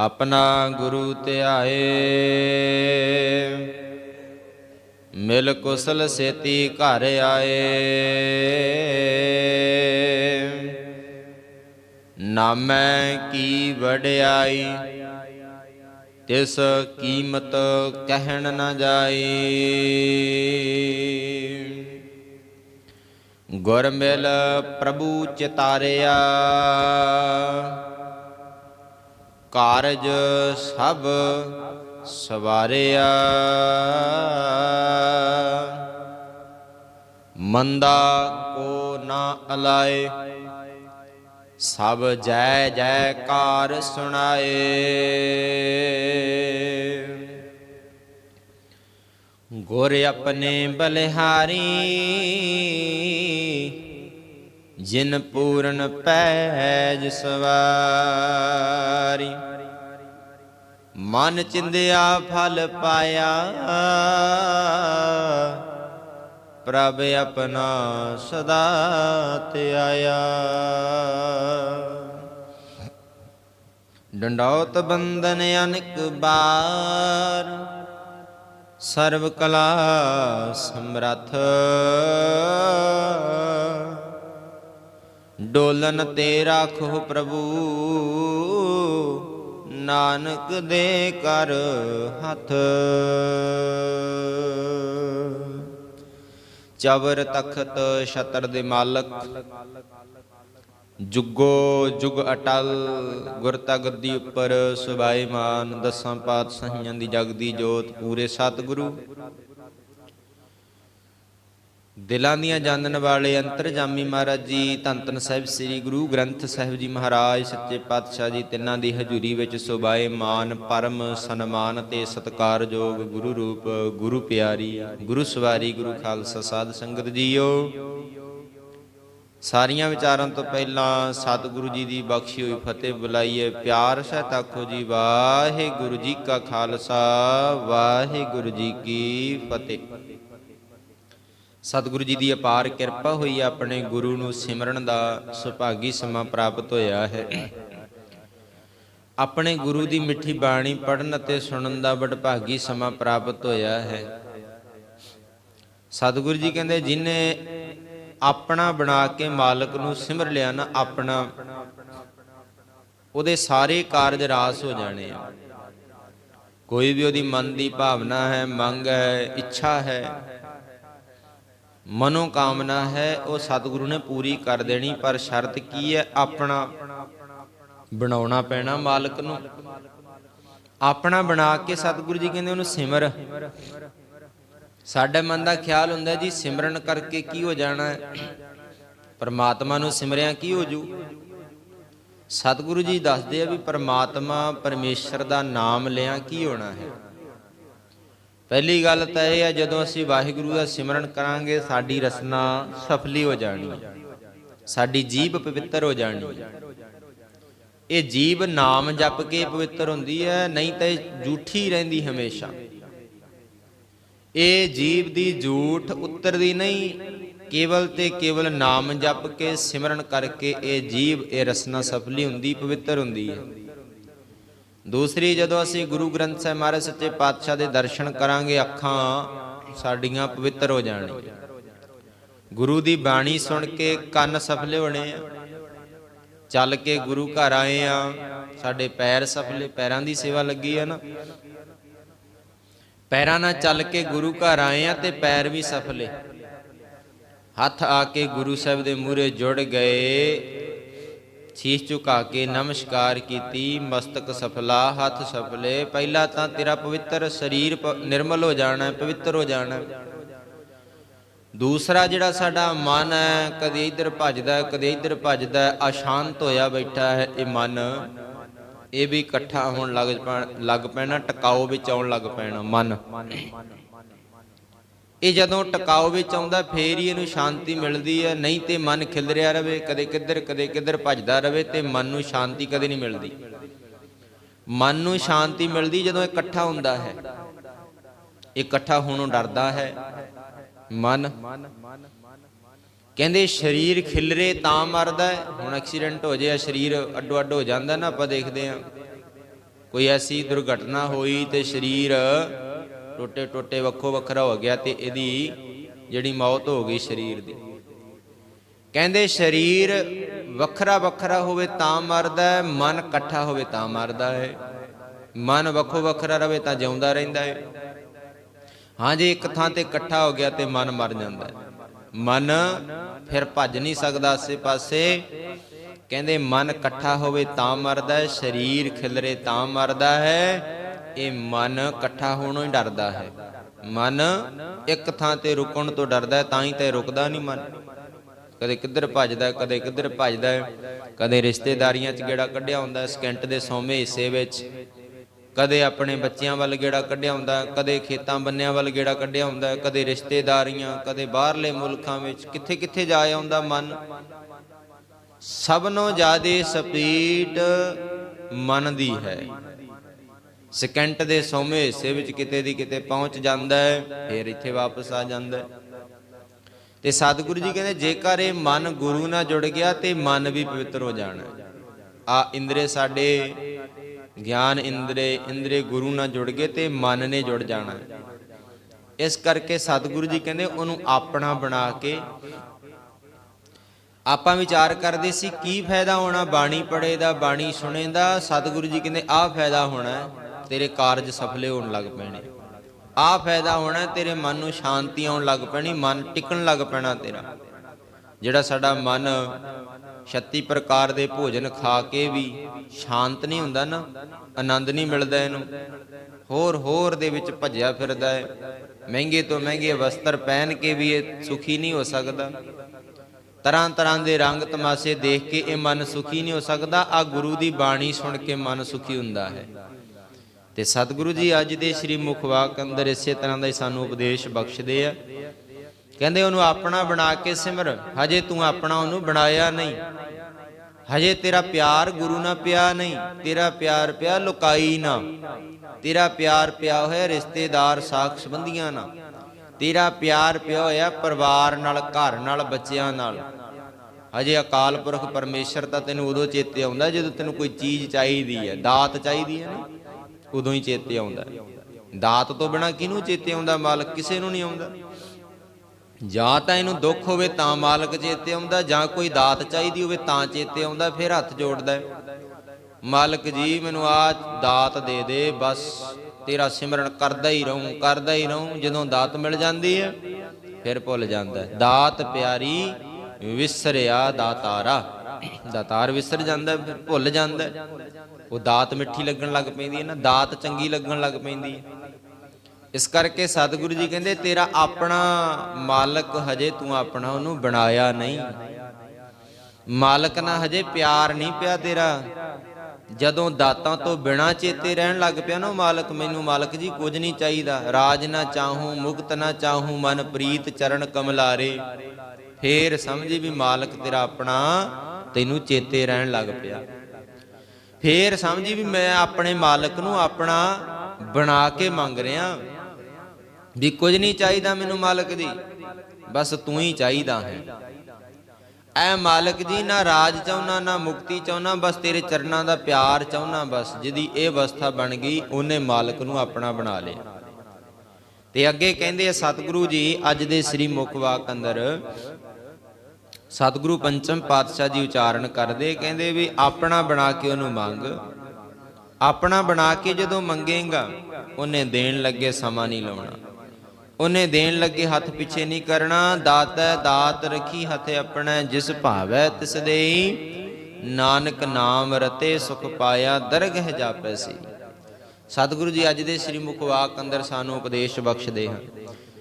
ਆਪਣਾ ਗੁਰੂ ਧਿਆਏ। ਮਿਲ ਕੁਸਲ ਸੇਤੀ ਘਰ ਆਏ। ਨਾਮੈ ਕੀ ਵਡਿਆਈ, ਤਿਸ ਕੀਮਤ ਕਹਿਣ ਨਾ ਜਾਈ। ਗੁਰ ਮਿਲ ਪ੍ਰਭੂ ਚਿਤਾਰਿਆ। ਕਾਰਜ ਸਭ ਸਵਾਰਿਆ। ਮੰਦਾ ਕੋ ਨਾ ਅਲਾਏ ਸਭ ਜੈ ਜੈਕਾਰ ਸੁਣਾਏ। ਗੁਰ ਆਪਣੇ ਬਲਿਹਾਰੀ ਜਿਨ ਪੂਰਨ ਪੈਜ ਸਵਾਰੀ, ਮਨ ਚਿੰਦਿਆ ਫਲ ਪਾਇਆ। ਪ੍ਰਭ ਆਪਣਾ ਸਦਾ ਧਿਆਇਆ ਡੰਡੌਤ ਬੰਦਨ ਅਨਕ ਬਾਰ ਸਰਬ ਕਲਾ ਸਮਰੱਥ। ਡੋਲਨ ਤੇ ਰਾਖੋ ਪ੍ਰਭੂ, ਨਾਨਕ ਦੇ ਕਰ ਹੱਥ। ਚਵਰ ਤਖਤ ਛਤਰ ਦੇ ਮਾਲਕ, ਜੁਗੋ ਜੁਗ ਅਟਲ, ਗੁਰ ਤਗਦੀ ਉੱਪਰ ਸੁਭਾਈਮਾਨ ਦਸਾਂ ਪਾਤਸ਼ਾਹੀਆਂ ਦੀ ਜਗਦੀ ਜੋਤ, ਪੂਰੇ ਸਤਿਗੁਰੂ। ਦਿਲਾਂ ਦੀਆਂ ਜਾਣਨ ਵਾਲੇ ਅੰਤਰਜਾਮੀ ਮਹਾਰਾਜ ਜੀ, ਧੰਨ ਧੰਨ ਸਾਹਿਬ ਸ੍ਰੀ ਗੁਰੂ ਗ੍ਰੰਥ ਸਾਹਿਬ ਜੀ ਮਹਾਰਾਜ, ਸੱਚੇ ਪਾਤਸ਼ਾਹ ਜੀ, ਤਿੰਨਾਂ ਦੀ ਹਜ਼ੂਰੀ ਵਿੱਚ ਸੁਭਾਈਮਾਨ ਪਰਮ ਸਨਮਾਨ ਤੇ ਸਤਕਾਰਯੋਗ ਗੁਰੂ ਰੂਪ, ਗੁਰੂ ਪਿਆਰੀ, ਗੁਰੂ ਸਵਾਰੀ, ਗੁਰੂ ਖਾਲਸਾ ਸਾਧ ਸੰਗਤ ਜੀਓ। ਸਾਰੀਆਂ ਵਿਚਾਰਾਂ ਤੋਂ ਪਹਿਲਾਂ ਸਤਿਗੁਰੂ ਜੀ ਦੀ ਬਖਸ਼ੀ ਹੋਈ ਫਤਿਹ ਬੁਲਾਈਏ। ਪਿਆਰ ਸਹਿ ਆਖੋ ਜੀ, ਵਾਹਿਗੁਰੂ ਜੀ ਕਾ ਖਾਲਸਾ, ਵਾਹਿਗੁਰੂ ਜੀ ਕੀ ਫਤਿਹ। ਸਤਿਗੁਰੂ ਜੀ ਦੀ ਅਪਾਰ ਕਿਰਪਾ ਹੋਈ ਆਪਣੇ ਗੁਰੂ ਨੂੰ ਸਿਮਰਨ ਦਾ ਸੁਭਾਗੀ ਸਮਾਂ ਪ੍ਰਾਪਤ ਹੋਇਆ ਹੈ। ਆਪਣੇ ਗੁਰੂ ਦੀ ਮਿੱਠੀ ਬਾਣੀ ਪੜਨ ਅਤੇ ਸੁਣਨ ਦਾ ਵਡਭਾਗੀ ਸਮਾਂ ਪ੍ਰਾਪਤ ਹੋਇਆ ਹੈ। ਸਤਿਗੁਰੂ ਜੀ ਕਹਿੰਦੇ, ਜਿਨੇ ਆਪਣਾ ਬਣਾ ਕੇ ਮਾਲਕ ਨੂੰ ਸਿਮਰ ਲਿਆ ਨਾ, ਆਪਣਾ ਉਹਦੇ ਸਾਰੇ ਕਾਰਜ ਰਾਸ ਹੋ ਜਾਣੇ ਆ। ਕੋਈ ਵੀ ਉਹਦੀ ਮਨ ਦੀ ਭਾਵਨਾ ਹੈ, ਮੰਗ ਹੈ, ਇੱਛਾ ਹੈ ਮਨੋ ਕਾਮਨਾ ਹੈ, ਉਹ ਸਤਿਗੁਰੂ ਨੇ ਪੂਰੀ ਕਰ ਦੇਣੀ, ਪਰ ਸ਼ਰਤ ਕੀ ਹੈ? ਆਪਣਾ ਬਣਾਉਣਾ ਪੈਣਾ ਮਾਲਕ ਨੂੰ। ਆਪਣਾ ਬਣਾ ਕੇ ਸਤਿਗੁਰੂ ਜੀ ਕਹਿੰਦੇ ਉਹਨੂੰ ਸਿਮਰ। ਸਾਡੇ ਮਨ ਦਾ ਖਿਆਲ ਹੁੰਦਾ ਜੀ, ਸਿਮਰਨ ਕਰਕੇ ਕੀ ਹੋ ਜਾਣਾ ਹੈ? ਪਰਮਾਤਮਾ ਨੂੰ ਸਿਮਰਿਆ ਕੀ ਹੋ ਜੂ? ਸਤਿਗੁਰੂ ਜੀ ਦੱਸਦੇ ਆ ਵੀ ਪਰਮਾਤਮਾ ਪਰਮੇਸ਼ਰ ਦਾ ਨਾਮ ਲਿਆ ਕੀ ਹੋਣਾ ਹੈ? ਪਹਿਲੀ ਗੱਲ ਤਾਂ ਇਹ ਹੈ, ਜਦੋਂ ਅਸੀਂ ਵਾਹਿਗੁਰੂ ਦਾ ਸਿਮਰਨ ਕਰਾਂਗੇ, ਸਾਡੀ ਰਸਨਾ ਸਫਲੀ ਹੋ ਜਾਣੀ। ਸਾਡੀ ਜੀਬ ਪਵਿੱਤਰ ਹੋ ਜਾਣੀ। ਇਹ ਜੀਬ ਨਾਮ ਜਪ ਕੇ ਪਵਿੱਤਰ ਹੁੰਦੀ ਹੈ, ਨਹੀਂ ਤਾਂ ਇਹ ਝੂਠੀ ਰਹਿੰਦੀ ਹਮੇਸ਼ਾ। ਇਹ ਜੀਵ ਦੀ ਝੂਠ ਉਤਰਦੀ ਨਹੀਂ, ਕੇਵਲ ਤੇ ਕੇਵਲ ਨਾਮ ਜਪ ਕੇ ਸਿਮਰਨ ਕਰਕੇ ਇਹ ਜੀਵ ਇਹ ਰਸਨਾ ਸਫਲੀ ਹੁੰਦੀ, ਪਵਿੱਤਰ ਹੁੰਦੀ ਹੈ। ਦੂਸਰੀ, ਜਦੋਂ ਅਸੀਂ ਗੁਰੂ ਗ੍ਰੰਥ ਸਾਹਿਬ ਮਹਾਰਾਜ ਸੱਚੇ ਪਾਤਸ਼ਾਹ ਦੇ ਦਰਸ਼ਨ ਕਰਾਂਗੇ, ਅੱਖਾਂ ਸਾਡੀਆਂ ਪਵਿੱਤਰ ਹੋ ਜਾਣਗੀਆਂ ਗੁਰੂ ਦੀ ਬਾਣੀ ਸੁਣ ਕੇ ਕੰਨ ਸਫਲੇ ਹੋਣੇ ਆ। ਚੱਲ ਕੇ ਗੁਰੂ ਘਰ ਆਏ ਆ, ਸਾਡੇ ਪੈਰ ਸਫਲੇ, ਪੈਰਾਂ ਦੀ ਸੇਵਾ ਲੱਗੀ ਆ ਨਾ। ਪੈਰਾਂ ਨਾਲ ਚੱਲ ਕੇ ਗੁਰੂ ਘਰ ਆਏ ਆ ਤੇ ਪੈਰ ਵੀ ਸਫਲੇ। ਹੱਥ ਆ ਕੇ ਗੁਰੂ ਸਾਹਿਬ ਦੇ ਮੂਹਰੇ ਜੁੜ ਗਏ। ਸੀਸ ਝੁਕਾ ਕੇ ਨਮਸਕਾਰ ਕੀਤੀ, ਮਸਤਕ ਸਫਲਾ, ਹੱਥ ਸਫਲੇ, ਪਹਿਲਾ ਤਾਂ ਤੇਰਾ ਪਵਿੱਤਰ ਸਰੀਰ ਨਿਰਮਲ ਹੋ ਜਾਣਾ, ਪਵਿੱਤਰ ਹੋ ਜਾਣਾ। ਦੂਸਰਾ ਜਿਹੜਾ ਸਾਡਾ ਮਨ ਹੈ, ਕਦੇ ਇੱਧਰ ਭੱਜਦਾ, ਕਦੇ ਇੱਧਰ ਭੱਜਦਾ, ਅਸ਼ਾਂਤ ਹੋਇਆ ਬੈਠਾ ਹੈ ਇਹ ਮਨ। ਇਹ ਵੀ ਇਕੱਠਾ ਹੋਣ ਲੱਗ ਪੈਣ- ਲੱਗ ਪੈਣਾ ਟਿਕਾਓ ਵਿੱਚ ਆਉਣ ਲੱਗ ਪੈਣਾ ਮਨ। ਇਹ ਜਦੋਂ ਟਿਕਾਓ ਵਿੱਚ ਆਉਂਦਾ, ਫੇਰ ਹੀ ਇਹਨੂੰ ਸ਼ਾਂਤੀ ਮਿਲਦੀ ਹੈ ਨਹੀਂ ਤੇ ਮਨ ਖਿਲਰਿਆ ਰਵੇ, ਕਦੇ ਕਿੱਧਰ ਕਦੇ ਕਿੱਧਰ ਭੱਜਦਾ ਰਵੇ ਤੇ ਮਨ ਨੂੰ ਸ਼ਾਂਤੀ ਕਦੇ ਨਹੀਂ ਮਿਲਦੀ। ਮਨ ਨੂੰ ਸ਼ਾਂਤੀ ਮਿਲਦੀ ਜਦੋਂ ਇਕੱਠਾ ਹੁੰਦਾ ਹੈ। ਇਹ ਇਕੱਠਾ ਹੋਣੋਂ ਡਰਦਾ ਹੈ। ਮਨ ਕਹਿੰਦੇ ਸਰੀਰ ਖਿਲਰੇ ਤਾਂ ਮਰਦਾ ਹੁਣ ਐਕਸੀਡੈਂਟ ਹੋ ਜਾਏ, ਸਰੀਰ ਅੱਡੋ ਅੱਡ ਹੋ ਜਾਂਦਾ ਨਾ, ਆਪਾਂ ਦੇਖਦੇ ਹਾਂ। ਕੋਈ ਐਸੀ ਦੁਰਘਟਨਾ ਹੋਈ ਤੇ ਸਰੀਰ ਟੋਟੇ ਟੋਟੇ ਵੱਖੋ ਵੱਖਰਾ ਹੋ ਗਿਆ ਤੇ ਇਹਦੀ ਜਿਹੜੀ ਮੌਤ ਹੋ ਗਈ ਸਰੀਰ ਦੀ। ਕਹਿੰਦੇ ਸਰੀਰ ਵੱਖਰਾ ਵੱਖਰਾ ਹੋਵੇ ਤਾਂ ਮਰਦਾ ਹੈ, ਮਨ ਇਕੱਠਾ ਹੋਵੇ ਤਾਂ ਮਰਦਾ ਹੈ। ਮਨ ਵੱਖੋ ਵੱਖਰਾ ਰਵੇ ਤਾਂ ਜਿਉਂਦਾ ਰਹਿੰਦਾ ਹੈ। ਹਾਂ ਜੇ, ਇੱਕ ਥਾਂ ਤੇ ਇਕੱਠਾ ਹੋ ਗਿਆ ਤੇ ਮਨ ਮਰ ਜਾਂਦਾ ਹੈ। ਮਨ ਫਿਰ ਭੱਜ ਨਹੀਂ ਸਕਦਾ ਆਸੇ ਪਾਸੇ। ਕਹਿੰਦੇ ਮਨ ਇਕੱਠਾ ਹੋਵੇ ਤਾਂ ਮਰਦਾ ਹੈ, ਸਰੀਰ ਖਿਲਰੇ ਤਾਂ ਮਰਦਾ ਹੈ। ਇਹ ਮਨ ਇਕੱਠਾ ਹੋਣੋਂ ਹੀ ਡਰਦਾ ਹੈ। ਮਨ ਇੱਕ ਥਾਂ ਤੇ ਰੁਕਣ ਤੋਂ ਡਰਦਾ ਹੈ, ਤਾਂ ਹੀ ਤੇ ਰੁਕਦਾ ਨਹੀਂ ਮਨ। ਕਦੇ ਕਿੱਧਰ ਭੱਜਦਾ ਕਦੇ ਕਿੱਧਰ ਭੱਜਦਾ ਕਦੇ ਰਿਸ਼ਤੇਦਾਰੀਆਂ 'ਚ ਗੇੜਾ ਕੱਢਿਆ ਹੁੰਦਾ ਸਕਿੰਟ ਦੇ ਸੌਵੇਂ ਹਿੱਸੇ ਵਿੱਚ। ਕਦੇ ਆਪਣੇ ਬੱਚਿਆਂ ਵੱਲ ਗੇੜਾ ਕੱਢਿਆ ਹੁੰਦਾ ਕਦੇ ਖੇਤਾਂ ਬੰਨਿਆਂ ਵੱਲ ਗੇੜਾ ਕੱਢਿਆ ਹੁੰਦਾ ਕਦੇ ਰਿਸ਼ਤੇਦਾਰੀਆਂ, ਕਦੇ ਬਾਹਰਲੇ ਮੁਲਕਾਂ ਵਿੱਚ ਕਿੱਥੇ ਕਿੱਥੇ ਜਾ ਆਉਂਦਾ ਮਨ। ਸਭ ਸਭਨੋਂ ਜ਼ਿਆਦਾ ਸਪੀਡ ਮਨ ਦੀ ਹੈ। ਸਕਿੰਟ ਦੇ ਸੌਵੇਂ ਹਿੱਸੇ ਵਿੱਚ ਕਿਤੇ ਦੀ ਕਿਤੇ ਪਹੁੰਚ ਜਾਂਦਾ ਹੈ, ਫਿਰ ਇੱਥੇ ਵਾਪਸ ਆ ਜਾਂਦਾ ਹੈ। ਤੇ ਸਤਿਗੁਰੂ ਜੀ ਕਹਿੰਦੇ, ਜੇਕਰ ਇਹ ਮਨ ਗੁਰੂ ਨਾਲ ਜੁੜ ਗਿਆ ਤੇ ਮਨ ਵੀ ਪਵਿੱਤਰ ਹੋ ਜਾਣਾ ਆ ਇੰਦਰੇ ਸਾਡੇ ਗਿਆਨ ਇੰਦਰੇ ਇੰਦਰੇ ਗੁਰੂ ਨਾਲ ਜੁੜ ਗਏ ਤੇ ਮਨ ਨੇ ਜੁੜ ਜਾਣਾ ਇਸ ਕਰਕੇ ਸਤਿਗੁਰੂ ਜੀ ਕਹਿੰਦੇ, ਉਹਨੂੰ ਆਪਣਾ ਬਣਾ ਕੇ ਆਪਾਂ ਵਿਚਾਰ ਕਰਦੇ ਸੀ, ਕੀ ਫਾਇਦਾ ਹੋਣਾ, ਬਾਣੀ ਪੜੇ ਦਾ, ਬਾਣੀ ਸੁਣੇ ਦਾ, ਸਤਿਗੁਰੂ ਜੀ ਕਹਿੰਦੇ, ਆਹ ਫਾਇਦਾ ਹੋਣਾ ਤੇਰੇ ਕਾਰਜ ਸਫਲੇ ਹੋਣ ਲੱਗ ਪੈਣੇ। ਆਹ ਫਾਇਦਾ ਹੋਣਾ ਤੇਰੇ ਮਨ ਨੂੰ ਸ਼ਾਂਤੀ ਆਉਣ ਲੱਗ ਪੈਣੀ, ਮਨ ਟਿਕਣ ਲੱਗ ਪੈਣਾ ਤੇਰਾ। ਜਿਹੜਾ ਸਾਡਾ ਮਨ 36 ਪ੍ਰਕਾਰ ਦੇ ਭੋਜਨ ਖਾ ਕੇ ਵੀ ਸ਼ਾਂਤ ਨਹੀਂ ਹੁੰਦਾ ਨਾ, ਆਨੰਦ ਨਹੀਂ ਮਿਲਦਾ ਇਹਨੂੰ। ਹੋਰ ਹੋਰ ਦੇ ਵਿੱਚ ਭੱਜਿਆ ਫਿਰਦਾ ਹੈ। ਮਹਿੰਗੇ ਤੋਂ ਮਹਿੰਗੇ ਵਸਤਰ ਪਹਿਨ ਕੇ ਵੀ ਇਹ ਸੁਖੀ ਨਹੀਂ ਹੋ ਸਕਦਾ। ਤਰ੍ਹਾਂ ਤਰ੍ਹਾਂ ਦੇ ਰੰਗ ਤਮਾਸ਼ੇ ਦੇਖ ਕੇ ਇਹ ਮਨ ਸੁਖੀ ਨਹੀਂ ਹੋ ਸਕਦਾ। ਆ ਗੁਰੂ ਦੀ ਬਾਣੀ ਸੁਣ ਕੇ ਮਨ ਸੁਖੀ ਹੁੰਦਾ ਹੈ। ਤੇ ਸਤਿਗੁਰੂ ਜੀ ਅੱਜ ਦੇ ਸ੍ਰੀ ਮੁਖਵਾਕ ਅੰਦਰ ਇਸੇ ਤਰ੍ਹਾਂ ਦਾ ਹੀ ਸਾਨੂੰ ਉਪਦੇਸ਼ ਬਖਸ਼ਦੇ ਆ। ਕਹਿੰਦੇ ਉਹਨੂੰ ਆਪਣਾ ਬਣਾ ਕੇ ਸਿਮਰ, ਹਜੇ ਤੂੰ ਆਪਣਾ ਉਹਨੂੰ ਬਣਾਇਆ ਨਹੀਂ। ਹਜੇ ਤੇਰਾ ਪਿਆਰ ਗੁਰੂ ਨਾਲ ਪਿਆ ਨਹੀਂ, ਤੇਰਾ ਪਿਆਰ ਪਿਆ ਲੁਕਾਈ ਨਾ ਤੇਰਾ ਪਿਆਰ ਪਿਆ ਹੋਇਆ ਰਿਸ਼ਤੇਦਾਰ ਸਾਖ ਸੰਬੰਧੀਆਂ ਨਾਲ। ਤੇਰਾ ਪਿਆਰ ਪਿਆ ਹੋਇਆ ਪਰਿਵਾਰ ਨਾਲ, ਘਰ ਨਾਲ, ਬੱਚਿਆਂ ਨਾਲ। ਹਜੇ ਅਕਾਲ ਪੁਰਖ ਪਰਮੇਸ਼ਰ ਤਾਂ ਤੈਨੂੰ ਉਦੋਂ ਚੇਤੇ ਆਉਂਦਾ ਜਦੋਂ ਤੈਨੂੰ ਕੋਈ ਚੀਜ਼ ਚਾਹੀਦੀ ਹੈ, ਦਾਤ ਚਾਹੀਦੀ ਹੈ ਨਾ। ਉਦੋਂ ਹੀ ਚੇਤੇ ਆਉਂਦਾ ਦਾਤ ਤੋਂ ਬਿਨਾ ਕਿਹਨੂੰ ਚੇਤੇ ਆਉਂਦਾ? ਮਾਲਕ ਕਿਸੇ ਨੂੰ ਨਹੀਂ ਆਉਂਦਾ। ਜਾਂ ਤਾਂ ਇਹਨੂੰ ਦੁੱਖ ਹੋਵੇ ਤਾਂ ਮਾਲਕ ਚੇਤੇ ਆਉਂਦਾ, ਜਾਂ ਕੋਈ ਦਾਤ ਚਾਹੀਦੀ ਹੋਵੇ ਤਾਂ ਚੇਤੇ ਆਉਂਦਾ, ਫਿਰ ਹੱਥ ਜੋੜਦਾ ਹੈ। ਮਾਲਕ ਜੀ, ਮੈਨੂੰ ਆ ਦਾਤ ਦੇ ਦੇ, ਬਸ ਤੇਰਾ ਸਿਮਰਨ ਕਰਦਾ ਹੀ ਰਹੂੰ, ਕਰਦਾ ਹੀ ਰਹੂੰ। ਜਦੋਂ ਦਾਤ ਮਿਲ ਜਾਂਦੀ ਹੈ, ਫਿਰ ਭੁੱਲ ਜਾਂਦਾ ਹੈ। ਦਾਤ ਪਿਆਰੀ ਵਿਸਰਿਆ ਦਾਤਾਰਾ। ਦਾਤਾਰ ਵਿਸਰ ਜਾਂਦਾ ਫਿਰ ਭੁੱਲ ਜਾਂਦਾ ਉਹ ਦਾਤ ਮਿੱਠੀ ਲੱਗਣ ਲੱਗ ਪੈਂਦੀ ਹੈ ਨਾ, ਦਾਤ ਚੰਗੀ ਲੱਗਣ ਲੱਗ ਪੈਂਦੀ ਹੈ। ਇਸ ਕਰਕੇ ਸਤਿਗੁਰੂ ਜੀ ਕਹਿੰਦੇ, ਤੇਰਾ ਆਪਣਾ ਮਾਲਕ ਹਜੇ ਤੂੰ ਆਪਣਾ ਉਹਨੂੰ ਬਣਾਇਆ ਨਹੀਂ। ਮਾਲਕ ਨਾਲ ਹਜੇ ਪਿਆਰ ਨਹੀਂ ਪਿਆ ਤੇਰਾ। ਜਦੋਂ ਦਾਤਾਂ ਤੋਂ ਬਿਨਾ ਚੇਤੇ ਰਹਿਣ ਲੱਗ ਪਿਆ ਨਾ ਉਹ ਮਾਲਕ, ਮੈਨੂੰ ਮਾਲਕ ਜੀ ਕੁਝ ਨਹੀਂ ਚਾਹੀਦਾ। ਰਾਜ ਨਾ ਚਾਹੂੰ, ਮੁਕਤ ਨਾ ਚਾਹੂੰ, ਮਨ ਪ੍ਰੀਤ ਚਰਨ ਕਮਲਾਰੇ। ਫੇਰ ਸਮਝੀ ਵੀ ਮਾਲਕ ਤੇਰਾ ਆਪਣਾ ਤੈਨੂੰ ਚੇਤੇ ਰਹਿਣ ਲੱਗ ਪਿਆ। ਫੇਰ ਸਮਝੀ ਵੀ ਮੈਂ ਆਪਣੇ ਮਾਲਕ ਨੂੰ ਆਪਣਾ ਬਣਾ ਕੇ ਮੰਗ ਰਿਹਾ ਵੀ ਕੁਝ ਨਹੀਂ ਚਾਹੀਦਾ ਮੈਨੂੰ ਮਾਲਕ ਦੀ, ਬਸ ਤੂੰ ਹੀ ਚਾਹੀਦਾ ਹੈ। ਐ ਮਾਲਕ ਜੀ, ਨਾ ਰਾਜ ਚਾਹੁੰਨਾ, ਨਾ ਮੁਕਤੀ ਚਾਹੁੰਨਾ, ਬਸ ਤੇਰੇ ਚਰਨਾਂ ਦਾ ਪਿਆਰ ਚਾਹੁੰਨਾ ਬਸ, ਜਿਹਦੀ ਇਹ ਅਵਸਥਾ ਬਣ ਗਈ, ਉਹਨੇ ਮਾਲਕ ਨੂੰ ਆਪਣਾ ਬਣਾ ਲਿਆ। ਤੇ ਅੱਗੇ ਕਹਿੰਦੇ ਆ, ਸਤਿਗੁਰੂ ਜੀ, ਅੱਜ ਦੇ ਸ੍ਰੀ ਮੁਖਵਾਕ ਅੰਦਰ ਸਤਿਗੁਰੂ ਪੰਚਮ ਪਾਤਸ਼ਾਹ ਜੀ ਉਚਾਰਨ ਕਰਦੇ, ਕਹਿੰਦੇ ਵੀ ਆਪਣਾ ਬਣਾ ਕੇ ਉਹਨੂੰ ਮੰਗ। ਆਪਣਾ ਬਣਾ ਕੇ ਜਦੋਂ ਮੰਗੇਗਾ, ਉਹਨੇ ਦੇਣ ਲੱਗੇ ਸਮਾਂ ਨਹੀਂ ਲਾਉਣਾ। ਉਹਨੇ ਦੇਣ ਲੱਗੇ ਹੱਥ ਪਿੱਛੇ ਨਹੀਂ ਕਰਨਾ, ਦਾਤੈ ਦਾਤ ਰਖੀ ਹੱਥ ਆਪਣਾ ਜਿਸ ਭਾਵੈ ਤਿਸ ਦੇਈ। ਨਾਨਕ ਨਾਮ ਰਤੇ ਸੁਖ ਪਾਇਆ, ਦਰਗਹ ਜਾਪੈ ਸੀ। ਸਤਿਗੁਰੂ ਜੀ ਅੱਜ ਦੇ ਸ੍ਰੀ ਮੁਖ ਵਾਕ ਅੰਦਰ ਸਾਨੂੰ ਉਪਦੇਸ਼ ਬਖਸ਼ਦੇ ਹਨ।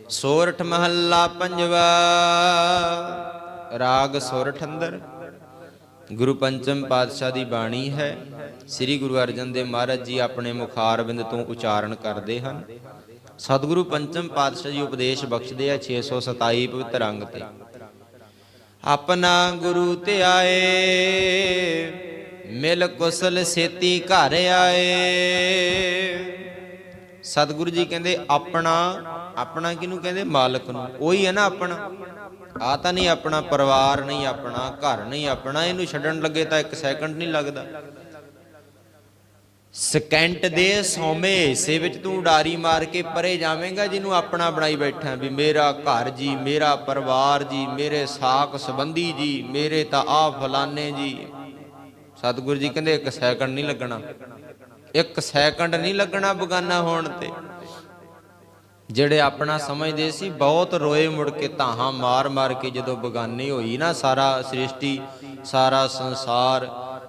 ਸੋਰਠ ਮਹੱਲਾ ਪੰਜਵਾ ਰਾਗ ਸੋਰਠ ਅੰਦਰ ਗੁਰੂ ਪੰਚਮ ਪਾਤਸ਼ਾਹ ਦੀ ਬਾਣੀ ਹੈ, ਸ੍ਰੀ ਗੁਰੂ ਅਰਜਨ ਦੇਵ ਮਹਾਰਾਜ ਜੀ ਆਪਣੇ ਮੁਖਾਰਬਿੰਦ ਤੋਂ ਉਚਾਰਨ ਕਰਦੇ ਹਨ। ਸਤਿਗੁਰੂ ਪੰਚਮ ਪਾਤਸ਼ਾਹ ਜੀ ਉਪਦੇਸ਼ ਬਖਸ਼ਦੇ ਆ 627 ਪਵਿੱਤਰ ਅੰਗ ਤੇ। ਆਪਣਾ ਗੁਰੂ ਤੇ ਆਏ, ਮਿਲ ਕੁਸਲ ਸੇਤੀ ਘਰ ਆਏ। ਸਤਿਗੁਰੂ ਜੀ ਕਹਿੰਦੇ, ਆਪਣਾ ਆਪਣਾ ਕਿਹਨੂੰ ਕਹਿੰਦੇ? ਮਾਲਕ ਨੂੰ। ਉਹੀ ਹੈ ਨਾ ਆਪਣਾ। ਆ ਤਾਂ ਨਹੀਂ ਆਪਣਾ ਪਰਿਵਾਰ ਨਹੀਂ, ਆਪਣਾ ਘਰ ਨਹੀਂ, ਆਪਣਾ ਇਹਨੂੰ ਛੱਡਣ ਲੱਗੇ ਤਾਂ ਇੱਕ ਸੈਕਿੰਡ ਨਹੀਂ ਲੱਗਦਾ। ਸਕੈਂਟ ਦੇ ਸੌਵੇਂ ਹਿੱਸੇ ਵਿੱਚ ਤੂੰ ਉਡਾਰੀ ਮਾਰ ਕੇ ਪਰੇ ਜਾਵੇਂਗਾ, ਜਿਹਨੂੰ ਆਪਣਾ ਬਣਾਈ ਬੈਠਾ ਵੀ ਮੇਰਾ ਘਰ ਜੀ, ਮੇਰਾ ਪਰਿਵਾਰ ਜੀ, ਮੇਰੇ ਸਾਕ ਸੰਬੰਧੀ ਜੀ, ਮੇਰੇ ਤਾਂ ਆ ਫਲਾਨੇ ਜੀ। ਸਤਿਗੁਰੂ ਜੀ ਕਹਿੰਦੇ ਇੱਕ ਸੈਕਿੰਡ ਨਹੀਂ ਲੱਗਣਾ। ਇੱਕ ਸੈਕਿੰਡ ਨਹੀਂ ਲੱਗਣਾ ਬਗਾਨਾ ਹੋਣ ਤੇ। ਜਿਹੜੇ ਆਪਣਾ ਸਮਝਦੇ ਸੀ, ਬਹੁਤ ਰੋਏ ਮੁੜ ਕੇ ਤਾਹਾਂ ਮਾਰ ਮਾਰ ਕੇ ਜਦੋਂ ਬਗਾਨੀ ਹੋਈ ਨਾ ਸਾਰਾ ਸ੍ਰਿਸ਼ਟੀ, ਸਾਰਾ ਸੰਸਾਰ,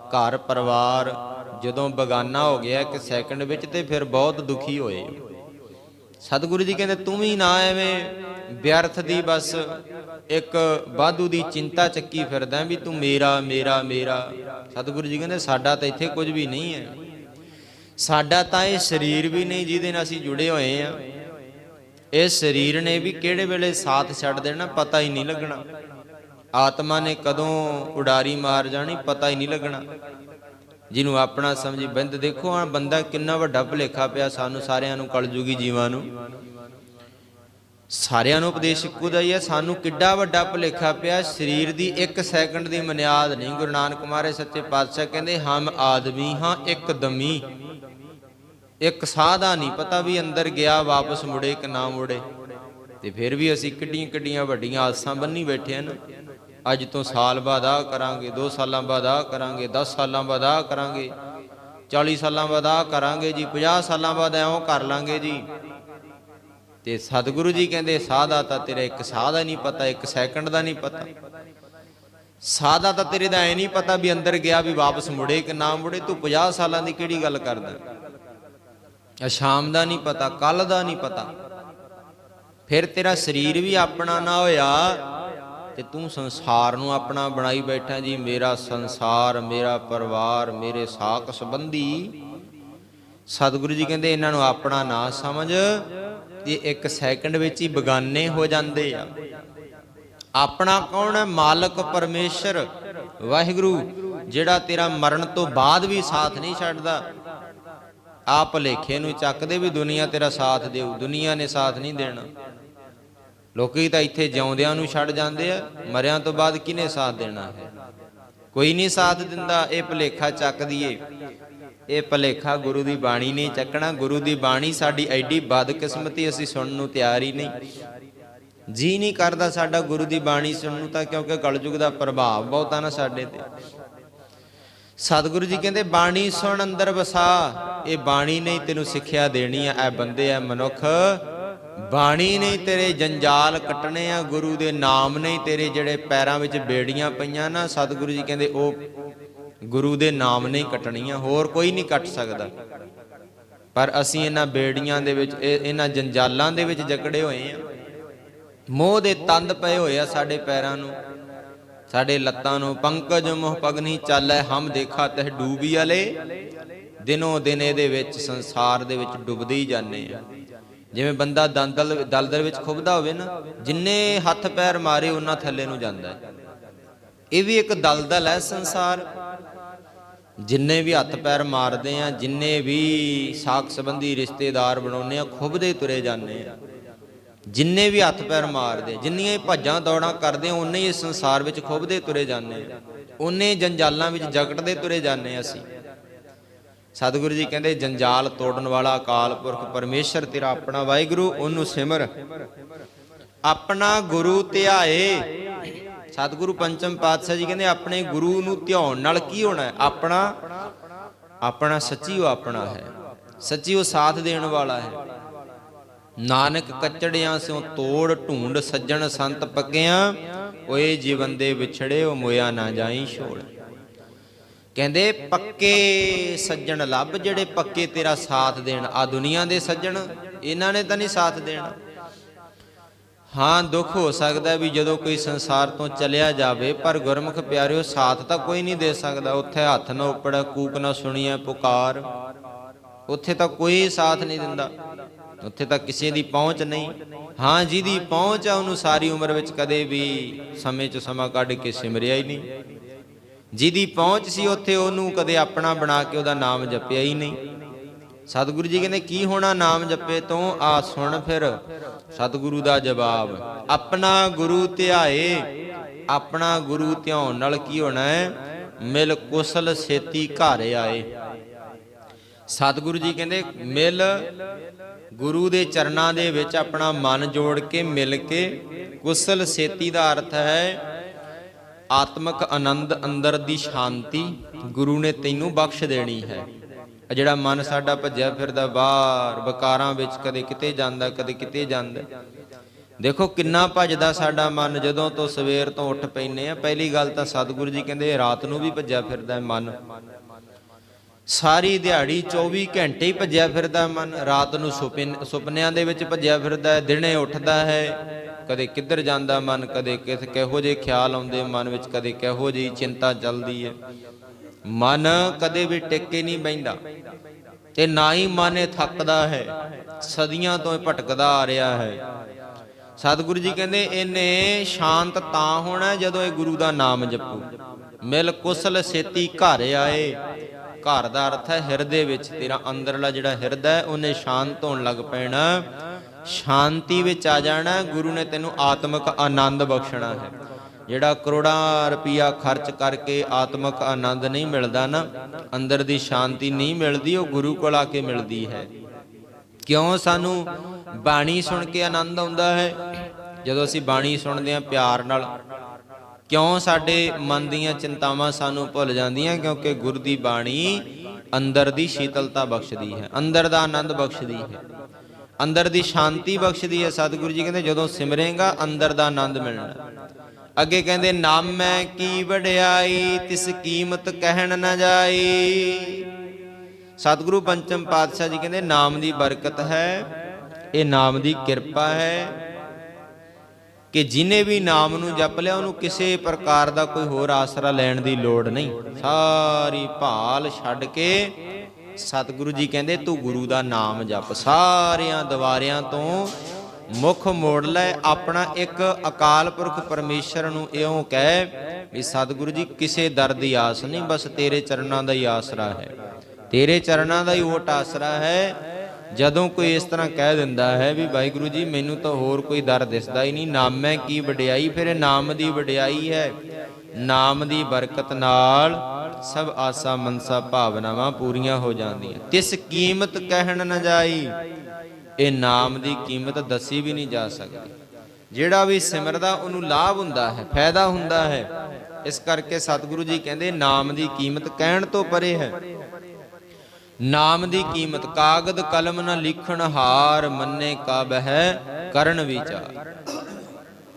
ਘਰ ਪਰਿਵਾਰ ਜਦੋਂ ਬਗਾਨਾ ਹੋ ਗਿਆ ਇੱਕ ਸੈਕਿੰਡ ਵਿੱਚ ਤੇ ਫਿਰ ਬਹੁਤ ਦੁਖੀ ਹੋਏ। ਸਤਿਗੁਰੂ ਜੀ ਕਹਿੰਦੇ, ਤੂੰ ਵੀ ਨਾ ਐਵੇਂ ਵਿਅਰਥ ਦੀ ਬਸ ਇੱਕ ਬਾਧੂ ਦੀ ਚਿੰਤਾ ਚੱਕੀ ਫਿਰਦਾ ਵੀ ਤੂੰ ਮੇਰਾ ਮੇਰਾ ਮੇਰਾ। ਸਤਿਗੁਰੂ ਜੀ ਕਹਿੰਦੇ, ਸਾਡਾ ਤਾਂ ਇੱਥੇ ਕੁਝ ਵੀ ਨਹੀਂ ਹੈ। ਸਾਡਾ ਤਾਂ ਇਹ ਸਰੀਰ ਵੀ ਨਹੀਂ ਜਿਹਦੇ ਨਾਲ ਅਸੀਂ ਜੁੜੇ ਹੋਏ ਆ ਇਹ ਸਰੀਰ ਨੇ ਵੀ ਕਿਹੜੇ ਵੇਲੇ ਸਾਥ ਛੱਡ ਦੇਣਾ, ਪਤਾ ਹੀ ਨਹੀਂ ਲੱਗਣਾ। ਆਤਮਾ ਨੇ ਕਦੋਂ ਉਡਾਰੀ ਮਾਰ ਜਾਣੀ, ਪਤਾ ਹੀ ਨਹੀਂ ਲੱਗਣਾ। ਜਿਹਨੂੰ ਆਪਣਾ ਸਮਝੀ ਬੰਦ, ਦੇਖੋ ਆ ਬੰਦਾ ਕਿੰਨਾ ਵੱਡਾ ਭੁਲੇਖਾ ਪਿਆ ਸਾਨੂੰ ਸਾਰਿਆਂ ਨੂੰ ਕਲਯੁਗੀ ਜੀਵਾਂ ਨੂੰ। ਸਾਰਿਆਂ ਨੂੰ ਉਪਦੇਸ਼ ਇੱਕੋ ਹੀ ਹੈ, ਸਾਨੂੰ ਕਿੱਡਾ ਵੱਡਾ ਭੁਲੇਖਾ ਪਿਆ, ਸਰੀਰ ਦੀ 1 ਸੈਕਿੰਡ ਦੀ ਮਨਿਆਦ ਨਹੀਂ। ਗੁਰੂ ਨਾਨਕ ਮਹਾਰਾਜ ਸੱਚੇ ਪਾਤਸ਼ਾਹ ਕਹਿੰਦੇ, ਹਮ ਆਦਮੀ ਹਾਂ, ਇੱਕ ਦਮੀ। ਇੱਕ ਸਾਹ ਦਾ ਨਹੀਂ, ਪਤਾ ਵੀ ਅੰਦਰ ਗਿਆ, ਵਾਪਸ ਮੁੜੇ ਕਿ ਨਾ ਮੁੜੇ। ਤੇ ਫਿਰ ਵੀ ਅਸੀਂ ਕਿੱਡੀਆਂ ਕਿੱਡੀਆਂ ਵੱਡੀਆਂ ਆਸਾਂ ਬੰਨੀ ਬੈਠੇ ਹਨ। ਅੱਜ ਤੋਂ ਸਾਲ ਬਾਅਦ ਆ ਕਰਾਂਗੇ 2 ਸਾਲਾਂ ਬਾਅਦ ਆ ਕਰਾਂਗੇ 10 ਸਾਲਾਂ ਬਾਅਦ ਆ ਕਰਾਂਗੇ 40 ਸਾਲਾਂ ਬਾਅਦ ਆ ਕਰਾਂਗੇ ਜੀ 50 ਸਾਲਾਂ ਬਾਅਦ ਐਵੇਂ ਕਰ ਲਾਂਗੇ ਜੀ। ਤੇ ਸਤਿਗੁਰੂ ਜੀ ਕਹਿੰਦੇ ਸਾਹ ਦਾ ਤਾਂ ਤੇਰਾ ਇੱਕ ਸਾਹ ਦਾ ਨਹੀਂ ਪਤਾ, ਇੱਕ ਸੈਕਿੰਡ ਦਾ ਨਹੀਂ ਪਤਾ। ਸਾਹ ਦਾ ਤਾਂ ਤੇਰੇ ਦਾ ਐ ਨਹੀਂ ਪਤਾ ਵੀ ਅੰਦਰ ਗਿਆ ਵੀ ਵਾਪਸ ਮੁੜੇ ਕਿ ਨਾ ਮੁੜੇ, ਤੂੰ 50 ਸਾਲਾਂ ਦੀ ਕਿਹੜੀ ਗੱਲ ਕਰਦਾ? ਸ਼ਾਮ ਦਾ ਨਹੀਂ ਪਤਾ ਕੱਲ ਦਾ ਨਹੀਂ ਪਤਾ। ਫਿਰ ਤੇਰਾ ਸਰੀਰ ਵੀ ਆਪਣਾ ਨਾ ਹੋਇਆ ਤੇ ਤੂੰ ਸੰਸਾਰ ਨੂੰ ਆਪਣਾ ਬਣਾਈ ਬੈਠਾ ਜੀ। ਮੇਰਾ ਸੰਸਾਰ, ਮੇਰਾ ਪਰਿਵਾਰ, ਮੇਰੇ ਸਾਕ ਸੰਬੰਧੀ। ਸਤਿਗੁਰੂ ਜੀ ਕਹਿੰਦੇ, ਇਹਨਾਂ ਨੂੰ ਆਪਣਾ ਨਾ ਸਮਝ। ਇਹ ਇੱਕ ਸੈਕਿੰਡ ਵਿੱਚ ਹੀ ਬਗਾਨੇ ਹੋ ਜਾਂਦੇ ਆ। ਆਪਣਾ ਕੌਣ ਹੈ? ਮਾਲਕ ਪਰਮੇਸ਼ਰ। ਵਾਹਿਗੁਰੂ, ਜਿਹੜਾ ਤੇਰਾ ਮਰਨ ਤੋਂ ਬਾਅਦ ਵੀ ਸਾਥ ਨਹੀਂ ਛੱਡਦਾ ਆਪ ਭਲੇਖੇ ਨੂੰ ਚੱਕਦੇ ਵੀ ਦੁਨੀਆ ਤੇਰਾ ਸਾਥ ਦੇਊ, ਦੁਨੀਆ ਨੇ ਸਾਥ ਨਹੀਂ ਦੇਣਾ। ਲੋਕੀ ਤਾਂ ਇੱਥੇ ਜਿਉਂਦਿਆਂ ਨੂੰ ਛੱਡ ਜਾਂਦੇ ਆ, ਮਰਿਆਂ ਤੋਂ ਬਾਅਦ ਕਿਹਨੇ ਸਾਥ ਦੇਣਾ ਹੈ? ਕੋਈ ਨਹੀਂ ਸਾਥ ਦਿੰਦਾ, ਇਹ ਭਲੇਖਾ ਚੱਕ ਦਈਏ। ਇਹ ਭਲੇਖਾ ਗੁਰੂ ਦੀ ਬਾਣੀ ਨਹੀਂ ਚੱਕਣਾ, ਗੁਰੂ ਦੀ ਬਾਣੀ ਸਾਡੀ ਐਡੀ ਬਦਕਿਸਮਤੀ ਅਸੀਂ ਸੁਣਨ ਨੂੰ ਤਿਆਰ ਹੀ ਨਹੀਂ। ਜੀ ਨਹੀਂ ਕਰਦਾ ਸਾਡਾ ਗੁਰੂ ਦੀ ਬਾਣੀ ਸੁਣਨ ਨੂੰ ਤਾਂ ਕਿਉਂਕਿ ਕਲਯੁਗ ਦਾ ਪ੍ਰਭਾਵ ਬਹੁਤ ਆ ਨਾ ਸਾਡੇ ਤੇ। ਸਤਿਗੁਰੂ ਜੀ ਕਹਿੰਦੇ, ਬਾਣੀ ਸੁਣ ਅੰਦਰ ਵਸਾ। ਇਹ ਬਾਣੀ ਨਹੀਂ ਤੈਨੂੰ ਸਿੱਖਿਆ ਦੇਣੀ ਆ ਐ ਬੰਦੇ ਐ ਮਨੁੱਖ। ਬਾਣੀ ਨਹੀਂ ਤੇਰੇ ਜੰਜਾਲ ਕੱਟਣੇ ਆ, ਗੁਰੂ ਦੇ ਨਾਮ ਨਹੀਂ ਤੇਰੇ ਜਿਹੜੇ ਪੈਰਾਂ ਵਿੱਚ ਬੇੜੀਆਂ ਪਈਆਂ ਨਾ, ਸਤਿਗੁਰੂ ਜੀ ਕਹਿੰਦੇ, ਉਹ ਗੁਰੂ ਦੇ ਨਾਮ ਨਹੀਂ ਕੱਟਣੀਆਂ, ਹੋਰ ਕੋਈ ਨਹੀਂ ਕੱਟ ਸਕਦਾ। ਪਰ ਅਸੀਂ ਇਹਨਾਂ ਬੇੜੀਆਂ ਦੇ ਵਿੱਚ ਇਹਨਾਂ ਜੰਜਾਲਾਂ ਦੇ ਵਿੱਚ ਜਕੜੇ ਹੋਏ ਆ। ਮੋਹ ਦੇ ਤੰਦ ਪਏ ਹੋਏ ਆ ਸਾਡੇ ਪੈਰਾਂ ਨੂੰ। ਸਾਡੇ ਲੱਤਾਂ ਨੂੰ ਪੰਕਜ ਮੋਹ ਪਗਨੀ ਚਾਲੈ ਹਮ ਦੇਖਾ ਤਹ ਡੂਬੀ ਵਾਲੇ ਦਿਨੋਂ ਦਿਨ ਇਹਦੇ ਵਿੱਚ ਸੰਸਾਰ ਦੇ ਵਿੱਚ ਡੁੱਬਦੇ ਹੀ ਜਾਂਦੇ ਆ। ਜਿਵੇਂ ਬੰਦਾ ਦਲਦਲ ਦਲਦਲ ਵਿੱਚ ਖੁੱਬਦਾ ਹੋਵੇ ਨਾ, ਜਿੰਨੇ ਹੱਥ ਪੈਰ ਮਾਰੇ ਉਹਨਾਂ ਥੱਲੇ ਨੂੰ ਜਾਂਦਾ ਹੈ। ਇਹ ਵੀ ਇੱਕ ਦਲਦਲ ਹੈ ਸੰਸਾਰ। ਜਿੰਨੇ ਵੀ ਹੱਥ ਪੈਰ ਮਾਰਦੇ ਆ, ਜਿੰਨੇ ਵੀ ਸਾਖ ਸੰਬੰਧੀ ਰਿਸ਼ਤੇਦਾਰ ਬਣਾਉਨੇ ਆ ਖੁੱਬਦੇ ਤੁਰੇ ਜਾਂਦੇ ਆ। ਜਿੰਨੇ ਵੀ ਹੱਥ ਪੈਰ ਮਾਰਦੇ, ਜਿੰਨੀਆਂ ਹੀ ਭੱਜਾਂ ਦੌੜਾਂ ਕਰਦੇ, ਓਨੇ ਹੀ ਸੰਸਾਰ ਵਿੱਚ ਖੁੱਬਦੇ ਤੁਰੇ ਜਾਂਦੇ ਓਨੇ ਜੰਜਾਲਾਂ ਵਿੱਚ ਜਗਟਦੇ ਤੁਰੇ ਜਾਂਦੇ ਆ ਅਸੀਂ। ਸਤਿਗੁਰੂ ਜੀ ਕਹਿੰਦੇ, ਜੰਜਾਲ ਤੋੜਨ ਵਾਲਾ ਅਕਾਲ ਪੁਰਖ ਪਰਮੇਸ਼ਰ ਤੇਰਾ ਆਪਣਾ ਵਾਹਿਗੁਰੂ, ਉਹਨੂੰ ਸਿਮਰ। ਆਪਣਾ ਗੁਰੂ ਧਿਆਏ। ਸਤਿਗੁਰੂ ਪੰਚਮ ਪਾਤਸ਼ਾਹ ਜੀ ਕਹਿੰਦੇ, ਆਪਣੇ ਗੁਰੂ ਨੂੰ ਧਿਆਉਣ ਨਾਲ ਕੀ ਹੋਣਾ ਆਪਣਾ ਆਪਣਾ ਸੱਚੀ ਉਹ ਆਪਣਾ ਹੈ। ਸੱਚੀ ਉਹ ਸਾਥ ਦੇਣ ਵਾਲਾ ਹੈ। ਨਾਨਕ ਕੱਚੜਿਆਂ ਸਿਓ ਤੋੜ ਢੂੰਡ ਸੱਜਣ ਸੰਤ ਪੱਕਿਆਂ, ਓਏ ਜੀਵਨ ਦੇ ਵਿਛੜੇ ਉਹ ਮੋਇਆ ਨਾ ਜਾਈ ਛੋੜ। ਕਹਿੰਦੇ, ਪੱਕੇ ਸੱਜਣ ਲੱਭ ਜਿਹੜੇ ਪੱਕੇ ਤੇਰਾ ਸਾਥ ਦੇਣ। ਆ ਦੁਨੀਆ ਦੇ ਸੱਜਣ, ਇਹਨਾਂ ਨੇ ਤਾਂ ਨਹੀਂ ਸਾਥ ਦੇਣਾ। ਹਾਂ, ਦੁੱਖ ਹੋ ਸਕਦਾ ਵੀ ਜਦੋਂ ਕੋਈ ਸੰਸਾਰ ਤੋਂ ਚਲਿਆ ਜਾਵੇ, ਪਰ ਗੁਰਮੁਖ ਪਿਆਰਿਓ, ਸਾਥ ਤਾਂ ਕੋਈ ਨਹੀਂ ਦੇ ਸਕਦਾ। ਉੱਥੇ ਹੱਥ ਨਾ ਉਪੜਾ, ਕੂਕ ਨਾ ਸੁਣੀਐ ਪੁਕਾਰ। ਉੱਥੇ ਤਾਂ ਕੋਈ ਸਾਥ ਨਹੀਂ ਦਿੰਦਾ। ਉੱਥੇ ਤਾਂ ਕਿਸੇ ਦੀ ਪਹੁੰਚ ਨਹੀਂ। ਹਾਂ, ਜਿਹਦੀ ਪਹੁੰਚ ਆ, ਉਹਨੂੰ ਸਾਰੀ ਉਮਰ ਵਿੱਚ ਕਦੇ ਵੀ ਸਮੇਂ 'ਚ ਸਮਾਂ ਕੱਢ ਕੇ ਸਿਮਰਿਆ ਹੀ ਨਹੀਂ। ਜਿਹਦੀ ਪਹੁੰਚ ਸੀ, ਉੱਥੇ ਉਹਨੂੰ ਕਦੇ ਆਪਣਾ ਬਣਾ ਕੇ ਉਹਦਾ ਨਾਮ ਜਪਿਆ ਹੀ ਨਹੀਂ। ਸਤਿਗੁਰੂ ਜੀ ਕਹਿੰਦੇ, ਕੀ ਹੋਣਾ ਨਾਮ ਜਪੇ ਤੋਂ? ਆ ਸੁਣ ਫਿਰ। ਸਤਿਗੁਰੂ ਦਾ ਜਵਾਬ, ਆਪਣਾ ਗੁਰੂ ਧਿਆਏ, ਆਪਣਾ ਗੁਰੂ ਧਿਆਉਣ ਨਾਲ ਕੀ ਹੋਣਾ ਹੈ? ਮਿਲ ਕੁਸਲ ਛੇਤੀ ਘਰ ਆਏ। ਸਤਿਗੁਰੂ ਜੀ ਕਹਿੰਦੇ, ਮਿਲ ਗੁਰੂ ਦੇ ਚਰਨਾਂ ਦੇ ਵਿੱਚ ਆਪਣਾ ਮਨ ਜੋੜ ਕੇ, ਮਿਲ ਕੇ ਕੁਸਲ ਸੇਤੀ ਦਾ ਅਰਥ ਹੈ, ਆਤਮਿਕ ਆਨੰਦ ਅੰਦਰ ਦੀ ਸ਼ਾਂਤੀ ਗੁਰੂ ਨੇ ਤੈਨੂੰ ਬਖਸ਼ ਦੇਣੀ ਹੈ। ਆ ਜਿਹੜਾ ਮਨ ਸਾਡਾ ਭੱਜਿਆ ਫਿਰਦਾ ਬਾਹਰ ਵਿਕਾਰਾਂ ਵਿੱਚ ਕਦੇ ਕਿਤੇ ਜਾਂਦਾ, ਕਦੇ ਕਿਤੇ ਜਾਂਦਾ। ਦੇਖੋ ਕਿੰਨਾ ਭੱਜਦਾ ਸਾਡਾ ਮਨ, ਜਦੋਂ ਤੋਂ ਸਵੇਰ ਤੋਂ ਉੱਠ ਪੈਨੇ ਆ। ਪਹਿਲੀ ਗੱਲ ਤਾਂ ਸਤਿਗੁਰੂ ਜੀ ਕਹਿੰਦੇ, ਰਾਤ ਨੂੰ ਵੀ ਭੱਜਿਆ ਫਿਰਦਾ ਮਨ। ਸਾਰੀ ਦਿਹਾੜੀ 24 ਘੰਟੇ ਹੀ ਭੱਜਿਆ ਫਿਰਦਾ ਮਨ, ਰਾਤ ਨੂੰ ਸੁਪਨ- ਸੁਪਨਿਆਂ ਦੇ ਵਿੱਚ ਭੱਜਿਆ ਫਿਰਦਾ ਹੈ, ਦਿਨੇ ਉੱਠਦਾ ਹੈ। ਕਦੇ ਕਿੱਧਰ ਜਾਂਦਾ ਮਨ, ਕਦੇ ਕਿਸ ਕਿਹੋ ਜਿਹੇ ਖਿਆਲ ਆਉਂਦੇ ਮਨ ਵਿੱਚ, ਕਦੇ ਕਿਹੋ ਜਿਹੀ ਚਿੰਤਾ ਚੱਲਦੀ ਹੈ। ਮਨ ਕਦੇ ਵੀ ਟਿਕ ਕੇ ਨਹੀਂ ਬੈਂਦਾ ਤੇ ਨਾ ਹੀ ਮਨ ਇਹ ਥੱਕਦਾ ਹੈ, ਸਦੀਆਂ ਤੋਂ ਇਹ ਭਟਕਦਾ ਆ ਰਿਹਾ ਹੈ। ਸਤਿਗੁਰੂ ਜੀ ਕਹਿੰਦੇ, ਇਹਨੇ ਸ਼ਾਂਤ ਤਾਂ ਹੋਣਾ ਜਦੋਂ ਇਹ ਗੁਰੂ ਦਾ ਨਾਮ ਜਪੂ। ਮਿਲ ਕੁਸਲ ਸੇਤੀ ਘਰ ਆਏ ਘਰ ਦਾ ਅਰਥ ਹੈ ਹਿਰਦੇ ਵਿੱਚ। ਤੇਰਾ ਅੰਦਰਲਾ ਜਿਹੜਾ ਹਿਰਦਾ ਹੈ, ਉਹਨੇ ਸ਼ਾਂਤ ਹੋਣ ਲੱਗ ਪੈਣਾ। ਸ਼ਾਂਤੀ ਵਿੱਚ ਆ ਜਾਣਾ, ਗੁਰੂ ਨੇ ਤੈਨੂੰ ਆਤਮਿਕ ਆਨੰਦ ਬਖਸ਼ਣਾ ਹੈ। ਜਿਹੜਾ ਕਰੋੜਾਂ ਰੁਪਇਆ ਖਰਚ ਕਰਕੇ ਆਤਮਿਕ ਆਨੰਦ ਨਹੀਂ ਮਿਲਦਾ ਨਾ, ਅੰਦਰ ਦੀ ਸ਼ਾਂਤੀ ਨਹੀਂ ਮਿਲਦੀ, ਉਹ ਗੁਰੂ ਕੋਲ ਆ ਕੇ ਮਿਲਦੀ ਹੈ। ਕਿਉਂ ਸਾਨੂੰ ਬਾਣੀ ਸੁਣ ਕੇ ਆਨੰਦ ਆਉਂਦਾ ਹੈ? ਜਦੋਂ ਅਸੀਂ ਬਾਣੀ ਸੁਣਦੇ ਹਾਂ, ਪਿਆਰ ਨਾਲ ਕਿਉਂ ਸਾਡੇ ਮਨ ਦੀਆਂ ਚਿੰਤਾਵਾਂ ਸਾਨੂੰ ਭੁੱਲ ਜਾਂਦੀਆਂ? ਕਿਉਂਕਿ ਗੁਰ ਦੀ ਬਾਣੀ ਅੰਦਰ ਦੀ ਸ਼ੀਤਲਤਾ ਬਖਸ਼ਦੀ ਹੈ, ਅੰਦਰ ਦਾ ਆਨੰਦ ਬਖਸ਼ਦੀ ਹੈ। ਅੰਦਰ ਦੀ ਸ਼ਾਂਤੀ ਬਖਸ਼ਦੀ ਹੈ। ਸਤਿਗੁਰੂ ਜੀ ਕਹਿੰਦੇ, ਜਦੋਂ ਸਿਮਰੇਗਾ, ਅੰਦਰ ਦਾ ਆਨੰਦ ਮਿਲਣਾ। ਅੱਗੇ ਕਹਿੰਦੇ, ਨਾਮ ਮੈਂ ਕੀ ਵਡਿਆਈ, ਤਿਸ ਕੀਮਤ ਕਹਿਣ ਨਾ ਜਾਈ। ਸਤਿਗੁਰੂ ਪੰਚਮ ਪਾਤਸ਼ਾਹ ਜੀ ਕਹਿੰਦੇ, ਨਾਮ ਦੀ ਬਰਕਤ ਹੈ, ਇਹ ਨਾਮ ਦੀ ਕਿਰਪਾ ਹੈ। ਕਿ ਜਿਨੇ ਵੀ ਨਾਮ ਨੂੰ ਜਪ ਲਿਆ, ਉਹਨੂੰ ਕਿਸੇ ਪ੍ਰਕਾਰ ਦਾ ਕੋਈ ਹੋਰ ਆਸਰਾ ਲੈਣ ਦੀ ਲੋੜ ਨਹੀਂ। ਸਾਰੀ ਭਾਲ ਛੱਡ ਕੇ ਸਤਿਗੁਰੂ ਜੀ ਕਹਿੰਦੇ, ਤੂੰ ਗੁਰੂ ਦਾ ਨਾਮ ਜਪ। ਸਾਰਿਆਂ ਦਵਾਰਿਆਂ ਤੋਂ ਮੁਖ ਮੋੜ ਲੈ, ਆਪਣਾ ਇੱਕ ਅਕਾਲ ਪੁਰਖ ਪਰਮੇਸ਼ਰ ਨੂੰ ਇਉਂ ਕਹਿ ਵੀ ਸਤਿਗੁਰੂ ਜੀ, ਕਿਸੇ ਦਰ ਦੀ ਆਸ ਨਹੀਂ, ਬਸ ਤੇਰੇ ਚਰਨਾਂ ਦਾ ਹੀ ਆਸਰਾ ਹੈ। ਤੇਰੇ ਚਰਨਾਂ ਦਾ ਹੀ ਓਟ ਆਸਰਾ ਹੈ। ਜਦੋਂ ਕੋਈ ਇਸ ਤਰ੍ਹਾਂ ਕਹਿ ਦਿੰਦਾ ਹੈ ਵੀ ਵਾਹਿਗੁਰੂ ਜੀ, ਮੈਨੂੰ ਤਾਂ ਹੋਰ ਕੋਈ ਦਰ ਦਿਸਦਾ ਹੀ ਨਹੀਂ। ਨਾਮ ਹੈ ਕੀ ਵਡਿਆਈ? ਫਿਰ ਨਾਮ ਦੀ ਵਡਿਆਈ ਹੈ। ਨਾਮ ਦੀ ਬਰਕਤ ਨਾਲ ਸਭ ਆਸਾ ਮਨਸਾ ਭਾਵਨਾਵਾਂ ਪੂਰੀਆਂ ਹੋ ਜਾਂਦੀਆਂ। ਤਿਸ ਕੀਮਤ ਕਹਿਣ ਨਾ ਜਾਈ, ਇਹ ਨਾਮ ਦੀ ਕੀਮਤ ਦੱਸੀ ਵੀ ਨਹੀਂ ਜਾ ਸਕਦੀ। ਜਿਹੜਾ ਵੀ ਸਿਮਰਦਾ, ਉਹਨੂੰ ਲਾਭ ਹੁੰਦਾ ਹੈ, ਫਾਇਦਾ ਹੁੰਦਾ ਹੈ। ਇਸ ਕਰਕੇ ਸਤਿਗੁਰੂ ਜੀ ਕਹਿੰਦੇ, ਨਾਮ ਦੀ ਕੀਮਤ ਕਹਿਣ ਤੋਂ ਪਰੇ ਹੈ। ਨਾਮ ਦੀ ਕੀਮਤ ਕਾਗਦ ਕਲਮ ਨਾ ਲਿਖਣ ਹਾਰ ਮੰਨੇ ਕਬ ਹੈ ਕਰਨ ਵਿਚਾਰ।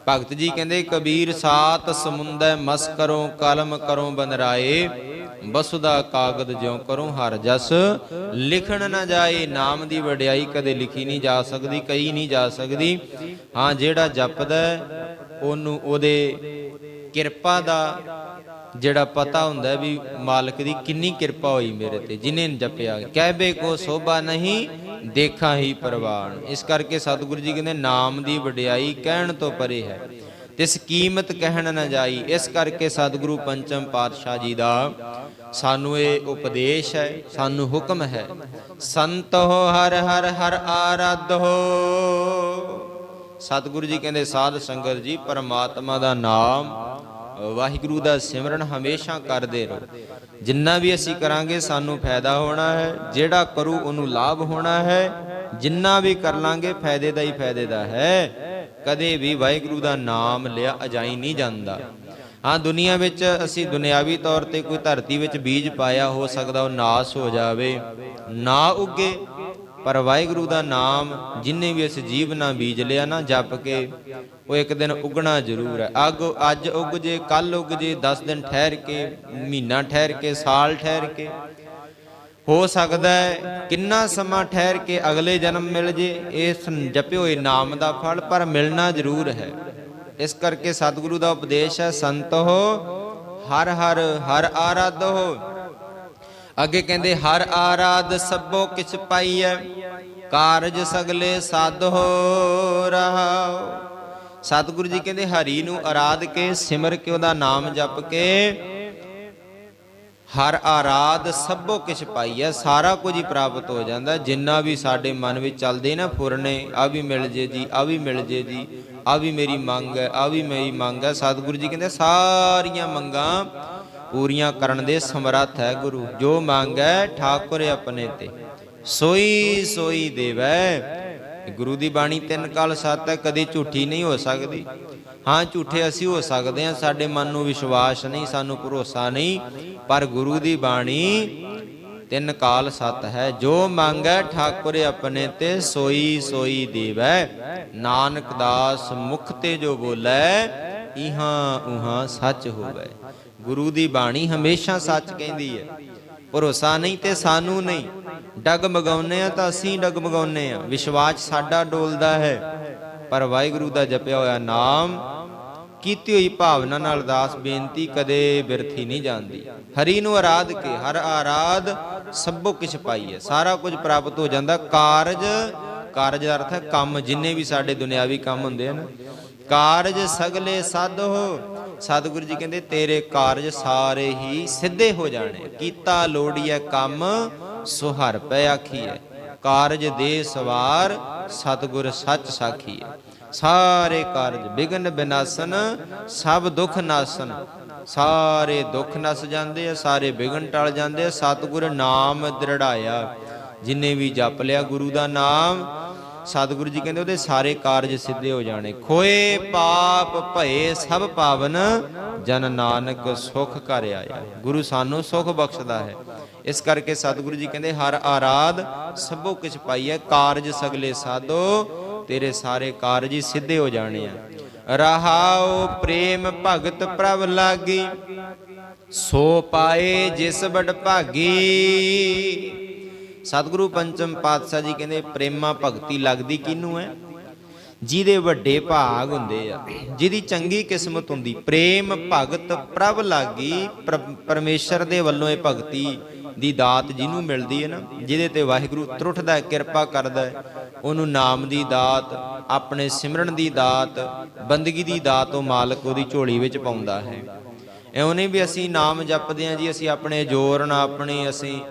ਭਗਤ ਜੀ ਕਹਿੰਦੇ, ਕਬੀਰ ਸਾਤ ਸਮੁੰਦੈ ਮਸ ਕਰੋ, ਕਲਮ ਕਰੋ ਬਨਰਾਏ, ਬਸੁਦਾ ਕਾਗਦ ਜਿਉ ਕਰੋ ਹਰ ਜਸ। ਲਿਖਣ ਨਾ ਜਾਏ, ਨਾਮ ਦੀ ਵਡਿਆਈ ਕਦੇ ਲਿਖੀ ਨਹੀਂ ਜਾ ਸਕਦੀ, ਕਹੀ ਨਹੀਂ ਜਾ ਸਕਦੀ। ਹਾਂ, ਜਿਹੜਾ ਜਪਦਾ, ਉਹਨੂੰ ਉਹਦੇ ਕਿਰਪਾ ਦਾ ਜਿਹੜਾ ਪਤਾ ਹੁੰਦਾ ਵੀ ਮਾਲਕ ਦੀ ਕਿੰਨੀ ਕਿਰਪਾ ਹੋਈ ਮੇਰੇ ਤੇ, ਜਿਨੇ ਜਪਿਆ। ਕਹਿਬੇ ਕੋ ਸੋਭਾ ਨਹੀਂ, ਦੇਖਾਂ ਹੀ ਪ੍ਰਵਾਨ ਇਸ ਕਰਕੇ ਸਤਿਗੁਰੂ ਜੀ ਕਹਿੰਦੇ, ਨਾਮ ਦੀ ਵਡਿਆਈ ਕਹਿਣ ਤੋਂ ਪਰੇ ਹੈ। ਤਿਸ ਕੀਮਤ ਕਹਿਣ ਨਾ ਜਾਈ। ਇਸ ਕਰਕੇ ਸਤਿਗੁਰੂ ਪੰਚਮ ਪਾਤਸ਼ਾਹ ਜੀ ਦਾ ਸਾਨੂੰ ਇਹ ਉਪਦੇਸ਼ ਹੈ, ਸਾਨੂੰ ਹੁਕਮ ਹੈ। ਸੰਤ ਹੋ ਹਰ ਹਰ ਹਰ ਆਰਾਧ। ਹੋ ਸਤਿਗੁਰੂ ਜੀ ਕਹਿੰਦੇ, ਸਾਧ ਸੰਗਤ ਜੀ, ਪਰਮਾਤਮਾ ਦਾ ਨਾਮ ਵਾਹਿਗੁਰੂ ਦਾ ਸਿਮਰਨ ਹਮੇਸ਼ਾ ਕਰਦੇ ਰਹੋ। ਜਿੰਨਾ ਵੀ ਅਸੀਂ ਕਰਾਂਗੇ, ਸਾਨੂੰ ਫਾਇਦਾ ਹੋਣਾ ਹੈ। ਜਿਹੜਾ ਕਰੂ, ਉਹਨੂੰ ਲਾਭ ਹੋਣਾ ਹੈ। ਜਿੰਨਾ ਵੀ ਕਰ ਲਾਂਗੇ, ਫਾਇਦੇ ਦਾ ਹੀ ਫਾਇਦੇ ਦਾ ਹੈ। ਕਦੇ ਵੀ ਵਾਹਿਗੁਰੂ ਦਾ ਨਾਮ ਲਿਆ ਅਜਾਈ ਨਹੀਂ ਜਾਂਦਾ। ਹਾਂ, ਦੁਨੀਆ ਵਿੱਚ ਅਸੀਂ ਦੁਨਿਆਵੀ ਤੌਰ ਤੇ ਕੋਈ ਧਰਤੀ ਵਿੱਚ ਬੀਜ ਪਾਇਆ ਹੋ ਸਕਦਾ, ਉਹ ਨਾਸ ਹੋ ਜਾਵੇ। ਨਾ ਉੱਗੇ। ਪਰ ਵਾਹਿਗੁਰੂ ਦਾ ਨਾਮ ਜਿੰਨੇ ਵੀ ਇਸ ਜੀਵ ਨਾਲ ਬੀਜ ਲਿਆ ਨਾ ਜਪ ਕੇ, ਉਹ ਇੱਕ ਦਿਨ ਉਗਣਾ ਜ਼ਰੂਰ ਹੈ। ਅੱਗ, ਅੱਜ ਉਗ ਜੇ ਕੱਲ ਉਗ ਜੇ 10 ਦਿਨ ਠਹਿਰ ਕੇ, ਮਹੀਨਾ ਠਹਿਰ ਕੇ, ਸਾਲ ਠਹਿਰ ਕੇ। ਹੋ ਸਕਦਾ ਹੈ ਕਿੰਨਾ ਸਮਾਂ ਠਹਿਰ ਕੇ ਅਗਲੇ ਜਨਮ ਮਿਲ ਜੇ, ਇਸ ਜਪੇ ਹੋਏ ਨਾਮ ਦਾ ਫਲ, ਪਰ ਮਿਲਣਾ ਜ਼ਰੂਰ ਹੈ। ਇਸ ਕਰਕੇ ਸਤਿਗੁਰੂ ਦਾ ਉਪਦੇਸ਼ ਹੈ, ਸੰਤ ਹੋ ਹਰ ਹਰ ਹਰ ਆਰਾਧ। ਹੋ ਅੱਗੇ ਕਹਿੰਦੇ, ਹਰ ਆਰਾਧ ਸਭੋ ਕਿਛ ਪਾਈਐ, ਕਾਰਜ ਸਗਲੇ ਸਾਧ ਹੋ ਰਹਾ ਸਤਿਗੁਰੂ ਜੀ ਕਹਿੰਦੇ, ਹਰੀ ਨੂੰ ਆਰਾਧ ਕੇ, ਸਿਮਰ ਕੇ ਉਹਦਾ ਨਾਮ ਜਪ ਕੇ, ਹਰ ਆਰਾਧ ਸਭੋ ਕਿਛ ਪਾਈਐ, ਸਾਰਾ ਕੁਝ ਹੀ ਪ੍ਰਾਪਤ ਹੋ ਜਾਂਦਾ। ਜਿੰਨਾ ਵੀ ਸਾਡੇ ਮਨ ਵਿੱਚ ਚੱਲਦੇ ਨਾ ਫੁਰਨੇ, ਆ ਵੀ ਮਿਲ ਜੇ ਜੀ, ਆ ਵੀ ਮਿਲ ਜੇ ਜੀ, ਆ ਵੀ ਮੇਰੀ ਮੰਗ ਹੈ, ਆ ਵੀ ਮੇਰੀ ਮੰਗ ਹੈ। ਸਤਿਗੁਰੂ ਜੀ ਕਹਿੰਦੇ, ਸਾਰੀਆਂ ਮੰਗਾਂ ਪੂਰੀਆਂ ਕਰਨ ਦੇ ਸਮਰੱਥ ਹੈ ਗੁਰੂ। ਜੋ ਮੰਗੈ ਠਾਕੁਰ ਆਪਣੇ ਤੇ, ਸੋਈ ਸੋਈ ਦੇਵੈ। ਗੁਰੂ ਦੀ ਬਾਣੀ ਤਿੰਨ ਕਾਲ ਸੱਤ ਹੈ, ਕਦੇ ਝੂਠੀ ਨਹੀਂ ਹੋ ਸਕਦੀ। ਹਾਂ, ਝੂਠੇ ਅਸੀਂ ਹੋ ਸਕਦੇ ਹਾਂ, ਸਾਡੇ ਮਨ ਨੂੰ ਵਿਸ਼ਵਾਸ ਨਹੀਂ, ਸਾਨੂੰ ਭਰੋਸਾ ਨਹੀਂ, ਪਰ ਗੁਰੂ ਦੀ ਬਾਣੀ ਤਿੰਨ ਕਾਲ ਸਤ ਹੈ। ਜੋ ਮੰਗੈ ਠਾਕੁਰ ਆਪਣੇ ਤੇ, ਸੋਈ ਸੋਈ ਦੇਵੈ। ਨਾਨਕ ਦਾਸ ਮੁਖ ਤੇ ਜੋ ਬੋਲੇ, ਇਹਾਂ ਉਹਾਂ ਸੱਚ ਹੋਵੇ। ਗੁਰੂ ਦੀ ਬਾਣੀ ਹਮੇਸ਼ਾ ਸੱਚ ਕਹਿੰਦੀ ਹੈ। ਭਰੋਸਾ ਨਹੀਂ ਤੇ ਸਾਨੂੰ ਨਹੀਂ। ਡਗਮਗਾਉਨੇ ਆ ਤਾਂ ਅਸੀਂ ਡਗਮਗਾਉਨੇ ਆ ਵਿਸ਼ਵਾਸ ਸਾਡਾ ਡੋਲਦਾ ਹੈ। ਪਰ ਵਾਹਿਗੁਰੂ ਦਾ ਜਪਿਆ ਹੋਇਆ ਨਾਮ, ਕੀਤੀ ਹੋਈ ਭਾਵਨਾ ਨਾਲ ਅਰਦਾਸ ਬੇਨਤੀ ਕਦੇ ਬਿਰਥੀ ਨਹੀਂ ਜਾਂਦੀ। ਹਰੀ ਨੂੰ ਆਰਾਧ ਕੇ ਹਰ ਆਰਾਧ ਸਭੋ ਕਿਛ ਪਾਈਏ। ਸਾਰਾ ਕੁਝ ਪ੍ਰਾਪਤ ਹੋ ਜਾਂਦਾ। ਕਾਰਜ ਕਾਰਜ ਦਾ ਅਰਥ ਹੈ ਕੰਮ। ਜਿੰਨੇ ਵੀ ਸਾਡੇ ਦੁਨਿਆਵੀ ਕੰਮ ਹੁੰਦੇ ਹਨ। ਕਾਰਜ ਸਗਲੇ ਸਾਧੋ। ਸਤਿਗੁਰੂ ਜੀ ਕਹਿੰਦੇ, ਤੇਰੇ ਕਾਰਜ ਸਾਰੇ ਹੀ ਸਿੱਧੇ ਹੋ ਜਾਣੇ। ਕੀਤਾ ਲੋੜੀਐ ਕੰਮ ਸੋ ਪੈ ਆਖੀਐ। ਕਾਰਜ ਦੇ ਸਵਾਰ ਸਤਿਗੁਰ ਸੱਚ ਸਾਖੀਐ। ਸਾਰੇ ਕਾਰਜ ਬਿਗਨ ਬਿਨਾਸਨ, ਸਭ ਦੁੱਖ ਨਾਸਨ। ਸਾਰੇ ਦੁੱਖ ਨਸ ਜਾਂਦੇ ਆ, ਸਾਰੇ ਬਿਗਨ ਟਲ ਜਾਂਦੇ ਆ। ਸਤਿਗੁਰ ਨਾਮ ਦ੍ਰਿੜਾਇਆ। ਜਿਨੇ ਵੀ ਜਪ ਲਿਆ ਗੁਰੂ ਦਾ ਨਾਮ ਸਤਿਗੁਰੂ ਜੀ ਕਹਿੰਦੇ ਉਹਦੇ ਸਾਰੇ ਕਾਰਜ ਸਿੱਧੇ ਹੋ ਜਾਣੇ। ਖੋਏ ਪਾਪ ਭਏ ਸਭ ਪਾਵਨ, ਜਨ ਨਾਨਕ ਸੁਖ ਕਰ ਆਇਆ। ਗੁਰੂ ਸਾਨੂੰ ਸੁਖ ਬਖਸ਼ਦਾ ਹੈ। ਇਸ ਕਰਕੇ ਸਤਿਗੁਰੂ ਜੀ ਕਹਿੰਦੇ, ਹਰ ਆਰਾਧ ਸਭੋ ਕਿਛ ਪਾਈਐ, ਕਾਰਜ ਸਗਲੇ ਸਾਧੋ, ਤੇਰੇ ਸਾਰੇ ਕਾਰਜ ਹੀ ਸਿੱਧੇ ਹੋ ਜਾਣੇ ਆ। ਰਹਾਉ ਪ੍ਰੇਮ ਭਗਤ ਪ੍ਰਭ ਲਾਗੀ, ਸੋ ਪਾਏ ਜਿਸ ਬੜ ਭਾਗੀ। ਸਤਿਗੁਰੂ ਪੰਚਮ ਪਾਤਸ਼ਾਹ ਜੀ ਕਹਿੰਦੇ, ਪ੍ਰੇਮਾ ਭਗਤੀ ਲੱਗਦੀ ਕਿਹਨੂੰ ਹੈ? ਜਿਹਦੇ ਵੱਡੇ ਭਾਗ ਹੁੰਦੇ ਆ। ਜਿਹਦੀ ਚੰਗੀ ਕਿਸਮਤ ਹੁੰਦੀ। ਪ੍ਰੇਮ ਭਗਤ ਪ੍ਰਭ ਲਾਗੀ ਪਰਮੇਸ਼ਰ ਦੇ ਵੱਲੋਂ ਇਹ ਭਗਤੀ ਦੀ ਦਾਤ ਜਿਹਨੂੰ ਮਿਲਦੀ ਹੈ ਨਾ, ਜਿਹਦੇ ਤੇ ਵਾਹਿਗੁਰੂ ਤਰੁੱਠਦਾ ਹੈ ਕਿਰਪਾ ਕਰਦਾ ਹੈ। ਉਹਨੂੰ ਨਾਮ ਦੀ ਦਾਤ, ਆਪਣੇ ਸਿਮਰਨ ਦੀ ਦਾਤ, ਬੰਦਗੀ ਦੀ ਦਾਤ ਉਹ ਮਾਲਕ ਉਹਦੀ ਝੋਲੀ ਵਿੱਚ ਪਾਉਂਦਾ ਹੈ। ਐਉਂ ਨਹੀਂ ਵੀ ਅਸੀਂ ਨਾਮ ਜਪਦੇ ਹਾਂ ਜੀ, ਅਸੀਂ ਆਪਣੇ ਜ਼ੋਰ ਨਾਲ ਆਪਣੀ, ਅਸੀਂ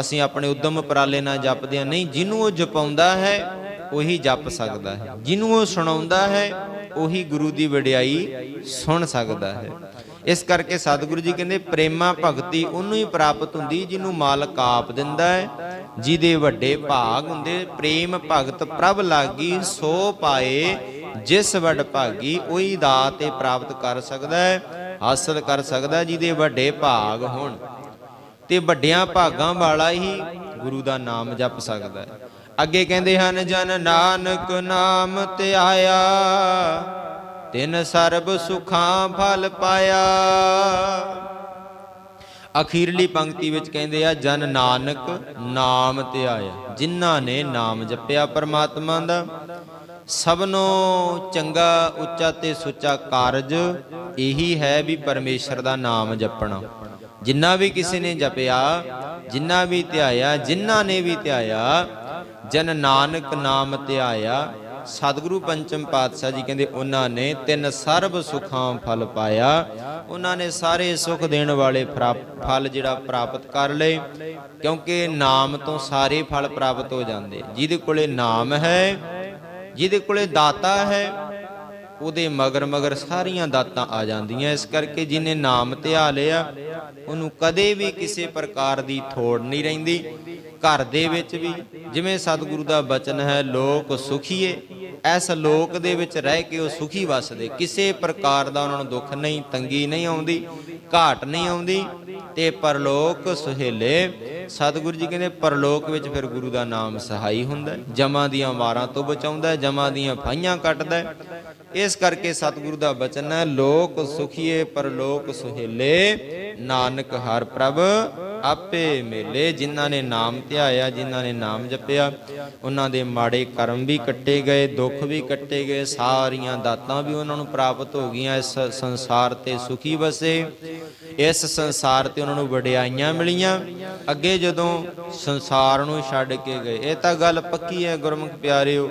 ਅਸੀਂ ਆਪਣੇ ਉਦਮ ਉਪਰਾਲੇ ਨਾਲ ਜਪਦੇ ਹਾਂ। ਨਹੀਂ, ਜਿਹਨੂੰ ਉਹ ਜਪਾਉਂਦਾ ਹੈ, ਉਹੀ ਜਪ ਸਕਦਾ ਹੈ। ਜਿਹਨੂੰ ਉਹ ਸੁਣਾਉਂਦਾ ਹੈ, ਉਹੀ ਗੁਰੂ ਦੀ ਵਡਿਆਈ ਸੁਣ ਸਕਦਾ ਹੈ। ਇਸ ਕਰਕੇ ਸਤਿਗੁਰੂ ਜੀ ਕਹਿੰਦੇ, ਪ੍ਰੇਮਾ ਭਗਤੀ ਉਹਨੂੰ ਹੀ ਪ੍ਰਾਪਤ ਹੁੰਦੀ ਜਿਹਨੂੰ ਮਾਲਕ ਆਪ ਦਿੰਦਾ ਹੈ, ਜਿਹਦੇ ਵੱਡੇ ਭਾਗ ਹੁੰਦੇ। ਪ੍ਰੇਮ ਭਗਤ ਪ੍ਰਭ ਲਾਗੀ, ਸੋ ਪਾਏ ਜਿਸ ਵੱਡ ਭਾਗੀ, ਉਹੀ ਦਾਤ ਇਹ ਪ੍ਰਾਪਤ ਕਰ ਸਕਦਾ ਹੈ, ਹਾਸਲ ਕਰ ਸਕਦਾ ਜਿਹਦੇ ਵੱਡੇ ਭਾਗ ਹੋਣ। ਤੇ ਵੱਡਿਆਂ ਭਾਗਾਂ ਵਾਲਾ ਹੀ ਗੁਰੂ ਦਾ ਨਾਮ ਜਪ ਸਕਦਾ ਹੈ। ਅੱਗੇ ਕਹਿੰਦੇ ਹਨ, ਜਨ ਨਾਨਕ ਨਾਮ ਤੇ ਆਇਆ, ਤਿਨ ਸਰਬ ਸੁਖਾਂ ਫਲ ਪਾਇਆ। ਅਖੀਰਲੀ ਪੰਕਤੀ ਵਿੱਚ ਕਹਿੰਦੇ ਆ, ਜਨ ਨਾਨਕ ਨਾਮ ਤੇ ਆਇਆ, ਜਿਨ੍ਹਾਂ ਨੇ ਨਾਮ ਜਪਿਆ ਪਰਮਾਤਮਾ ਦਾ। ਸਭਨੋਂ ਚੰਗਾ, ਉੱਚਾ ਤੇ ਸੁੱਚਾ ਕਾਰਜ ਇਹੀ ਹੈ ਵੀ ਪਰਮੇਸ਼ਰ ਦਾ ਨਾਮ ਜਪਣਾ। ਜਿੰਨਾ ਵੀ ਕਿਸੇ ਨੇ ਜਪਿਆ, ਜਿੰਨਾ ਵੀ ਧਿਆਇਆ ਜਿਨ੍ਹਾਂ ਨੇ ਵੀ ਧਿਆਇਆ, ਜਨ ਨਾਨਕ ਨਾਮ ਧਿਆਇਆ। ਸਤਿਗੁਰੂ ਪੰਚਮ ਪਾਤਸ਼ਾਹ ਜੀ ਕਹਿੰਦੇ, ਉਹਨਾਂ ਨੇ ਤਿੰਨ ਸਰਬ ਸੁਖਾਂ ਫਲ ਪਾਇਆ। ਉਹਨਾਂ ਨੇ ਸਾਰੇ ਸੁਖ ਦੇਣ ਵਾਲੇ ਫਰਾ- ਫਲ ਜਿਹੜਾ ਪ੍ਰਾਪਤ ਕਰ ਲਏ, ਕਿਉਂਕਿ ਨਾਮ ਤੋਂ ਸਾਰੇ ਫਲ ਪ੍ਰਾਪਤ ਹੋ ਜਾਂਦੇ। ਜਿਹਦੇ ਕੋਲੇ ਨਾਮ ਹੈ, ਜਿਹਦੇ ਕੋਲੇ ਦਾਤਾ ਹੈ ਉਹਦੇ ਮਗਰ ਮਗਰ ਸਾਰੀਆਂ ਦਾਤਾਂ ਆ ਜਾਂਦੀਆਂ। ਇਸ ਕਰਕੇ ਜਿਹਨੇ ਨਾਮ ਧਿਆ ਲਿਆ, ਉਹਨੂੰ ਕਦੇ ਵੀ ਕਿਸੇ ਪ੍ਰਕਾਰ ਦੀ ਥੋੜ ਨਹੀਂ ਰਹਿੰਦੀ। ਘਰ ਦੇ ਵਿੱਚ ਵੀ ਜਿਵੇਂ ਸਤਿਗੁਰੂ ਦਾ ਬਚਨ ਹੈ, ਲੋਕ ਸੁਖੀਏ। ਐਸ ਲੋਕ ਦੇ ਵਿੱਚ ਰਹਿ ਕੇ ਉਹ ਸੁਖੀ ਵਸਦੇ। ਕਿਸੇ ਪ੍ਰਕਾਰ ਦਾ ਉਹਨਾਂ ਨੂੰ ਦੁੱਖ ਨਹੀਂ, ਤੰਗੀ ਨਹੀਂ ਆਉਂਦੀ, ਘਾਟ ਨਹੀਂ ਆਉਂਦੀ। ਤੇ ਪਰਲੋਕ ਸੁਹੇਲੇ, ਸਤਿਗੁਰੂ ਜੀ ਕਹਿੰਦੇ, ਪਰਲੋਕ ਵਿੱਚ ਫਿਰ ਗੁਰੂ ਦਾ ਨਾਮ ਸਹਾਈ ਹੁੰਦਾ। ਜਮਾਂ ਦੀਆਂ ਮਾਰਾਂ ਤੋਂ ਬਚਾਉਂਦਾ, ਜਮਾਂ ਦੀਆਂ ਫਾਈਆਂ ਕੱਟਦਾ। ਇਸ ਕਰਕੇ ਸਤਿਗੁਰੂ ਦਾ ਬਚਨ ਹੈ, ਲੋਕ ਸੁਖੀਏ ਪਰਲੋਕ ਸੁਹੇਲੇ। ਨਾਨਕ ਹਰ ਪ੍ਰਭ ਆਪੇ ਮੇਲੇ, ਜਿਨ੍ਹਾਂ ਨੇ ਨਾਮ ਧਿਆਇਆ, ਜਿਨ੍ਹਾਂ ਨੇ ਨਾਮ ਜਪਿਆ, ਉਹਨਾਂ ਦੇ ਮਾੜੇ ਕਰਮ ਵੀ ਕੱਟੇ ਗਏ, ਦੁੱਖ ਵੀ ਕੱਟੇ ਗਏ, ਸਾਰੀਆਂ ਦਾਤਾਂ ਵੀ ਉਹਨਾਂ ਨੂੰ ਪ੍ਰਾਪਤ ਹੋ ਗਈਆਂ, ਇਸ ਸੰਸਾਰ ਤੇ ਸੁਖੀ ਵਸੇ। ਇਸ ਸੰਸਾਰ ਤੇ ਉਹਨਾਂ ਨੂੰ ਵਡਿਆਈਆਂ ਮਿਲੀਆਂ। ਅੱਗੇ ਜਦੋਂ ਸੰਸਾਰ ਨੂੰ ਛੱਡ ਕੇ ਗਏ, ਇਹ ਤਾਂ ਗੱਲ ਪੱਕੀ ਹੈ ਗੁਰਮੁਖ ਪਿਆਰਿਓ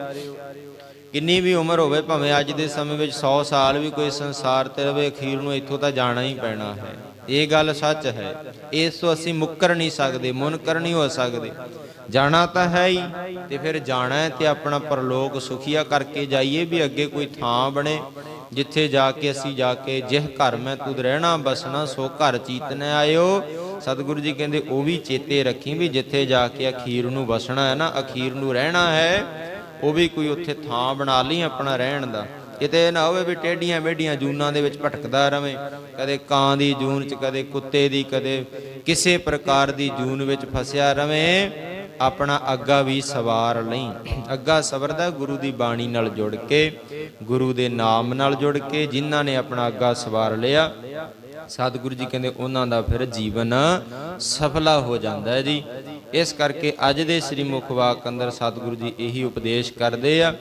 ਕਿੰਨੀ ਵੀ ਉਮਰ ਹੋਵੇ, ਭਾਵੇਂ ਅੱਜ ਦੇ ਸਮੇਂ ਵਿੱਚ 100 ਸਾਲ ਵੀ ਕੋਈ ਸੰਸਾਰ ਤੇ ਰਵੇ, ਅਖੀਰ ਨੂੰ ਇੱਥੋਂ ਤਾਂ ਜਾਣਾ ਹੀ ਪੈਣਾ ਹੈ। ਇਹ ਗੱਲ ਸੱਚ ਹੈ। ਇਸ ਤੋਂ ਅਸੀਂ ਮੁੱਕਰ ਨਹੀਂ ਸਕਦੇ ਮੁਨਕਰ ਨਹੀਂ ਹੋ ਸਕਦੇ। ਜਾਣਾ ਤਾਂ ਹੈ ਹੀ, ਤੇ ਫਿਰ ਜਾਣਾ ਹੈ ਤੇ ਆਪਣਾ ਪਰਲੋਕ ਸੁਖੀਆ ਕਰਕੇ ਜਾਈਏ ਵੀ ਅੱਗੇ ਕੋਈ ਥਾਂ ਬਣੇ, ਜਿੱਥੇ ਜਾ ਕੇ ਅਸੀਂ ਜਾ ਕੇ ਜਿਹ ਘਰ ਮੈਂ ਤੂੰ ਰਹਿਣਾ ਬਸਣਾ ਸੋ ਘਰ ਚੀਤਨ ਆਇਓ। ਸਤਿਗੁਰੂ ਜੀ ਕਹਿੰਦੇ, ਉਹ ਵੀ ਚੇਤੇ ਰੱਖੀ ਵੀ ਜਿੱਥੇ ਜਾ ਕੇ ਅਖੀਰ ਨੂੰ ਵਸਣਾ ਹੈ ਨਾ, ਅਖੀਰ ਨੂੰ ਰਹਿਣਾ ਹੈ। ਉਹ ਵੀ ਕੋਈ ਉੱਥੇ ਥਾਂ ਬਣਾ ਲਈ ਆਪਣਾ ਰਹਿਣ ਦਾ। ਕਿਤੇ ਨਾ ਹੋਵੇ ਵੀ ਟੇਡੀਆਂ ਮੇਡੀਆਂ ਜੂਨਾਂ ਦੇ ਵਿੱਚ ਭਟਕਦਾ ਰਵੇ। ਕਦੇ ਕਾਂ ਦੀ ਜੂਨ ਚ, ਕਦੇ ਕੁੱਤੇ ਦੀ, ਕਦੇ ਕਿਸੇ ਪ੍ਰਕਾਰ ਦੀ ਜੂਨ ਵਿੱਚ ਫਸਿਆ ਰਵੇ, ਆਪਣਾ ਅੱਗਾ ਵੀ ਸਵਾਰ ਲਈ। ਅੱਗਾ ਸਵਰਦਾ ਗੁਰੂ ਦੀ ਬਾਣੀ ਨਾਲ ਜੁੜ ਕੇ, ਗੁਰੂ ਦੇ ਨਾਮ ਨਾਲ ਜੁੜ ਕੇ, ਜਿਨ੍ਹਾਂ ਨੇ ਆਪਣਾ ਅੱਗਾ ਸਵਾਰ ਲਿਆ ਸਤਿਗੁਰੂ ਜੀ ਕਹਿੰਦੇ ਉਹਨਾਂ ਦਾ ਫਿਰ ਜੀਵਨ ਸਫਲਾ ਹੋ ਜਾਂਦਾ ਹੈ ਜੀ। ਇਸ ਕਰਕੇ ਅੱਜ ਦੇ ਸ੍ਰੀ ਮੁਖ ਵਾਕ ਅੰਦਰ ਸਤਿਗੁਰੂ ਜੀ ਇਹੀ ਉਪਦੇਸ਼ ਕਰਦੇ ਆ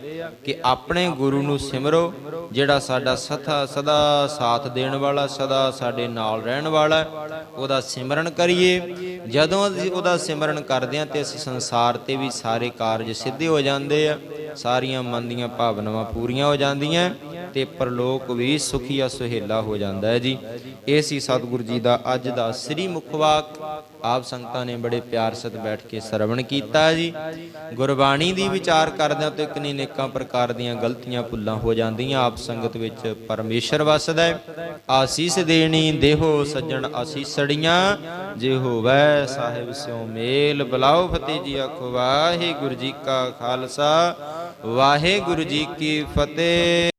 ਕਿ ਆਪਣੇ ਗੁਰੂ ਨੂੰ ਸਿਮਰੋ, ਜਿਹੜਾ ਸਾਡਾ ਸਥਾ ਸਦਾ ਸਾਥ ਦੇਣ ਵਾਲਾ, ਸਦਾ ਸਾਡੇ ਨਾਲ ਰਹਿਣ ਵਾਲਾ ਉਹਦਾ ਸਿਮਰਨ ਕਰੀਏ। ਜਦੋਂ ਅਸੀਂ ਉਹਦਾ ਸਿਮਰਨ ਕਰਦੇ ਹਾਂ ਤੇ ਅਸੀਂ ਸੰਸਾਰ ਤੇ ਵੀ ਸਾਰੇ ਕਾਰਜ ਸਿੱਧੇ ਹੋ ਜਾਂਦੇ ਆ, ਸਾਰੀਆਂ ਮਨ ਦੀਆਂ ਭਾਵਨਾਵਾਂ ਪੂਰੀਆਂ ਹੋ ਜਾਂਦੀਆਂ। ਤੇ ਪਰਲੋਕ ਵੀ ਸੁਖੀਆ ਸੁਹੇਲਾ ਹੋ ਜਾਂਦਾ ਹੈ ਜੀ। ਇਹ ਸੀ ਸਤਿਗੁਰੂ ਜੀ ਦਾ ਅੱਜ ਦਾ ਸ੍ਰੀ ਮੁਖਵਾਕ। ਆਪ ਸੰਗਤਾਂ ਨੇ ਬੜੇ ਪਿਆਰ ਸਤ ਬੈਠ ਕੇ ਸਰਵਣ ਕੀਤਾ ਜੀ। ਗੁਰਬਾਣੀ ਦੀ ਵਿਚਾਰ ਕਰਦਿਆਂ ਤੇ ਕਿੰਨੀ ਨੇਕਾਂ ਪ੍ਰਕਾਰ ਦੀਆਂ ਗਲਤੀਆਂ ਭੁੱਲਾਂ ਹੋ ਜਾਂਦੀਆਂ। ਆਪ ਸੰਗਤ ਵਿੱਚ ਪਰਮੇਸ਼ਰ ਵਸਦਾ ਹੈ। ਆਸੀਸ ਦੇਣੀ ਦੇਹੋ ਸੱਜਣ ਆਸੀਸੜੀਆਂ, ਜੇ ਹੋਵੈ ਸਾਹਿਬ ਸਿਓ ਮੇਲ। ਬਲਾਓ ਫਤਿਹ ਜੀ ਆਖੋ, ਵਾਹਿਗੁਰੂ ਜੀ ਕਾ ਖਾਲਸਾ, ਵਾਹਿਗੁਰੂ ਜੀ ਕੀ ਫਤਿਹ।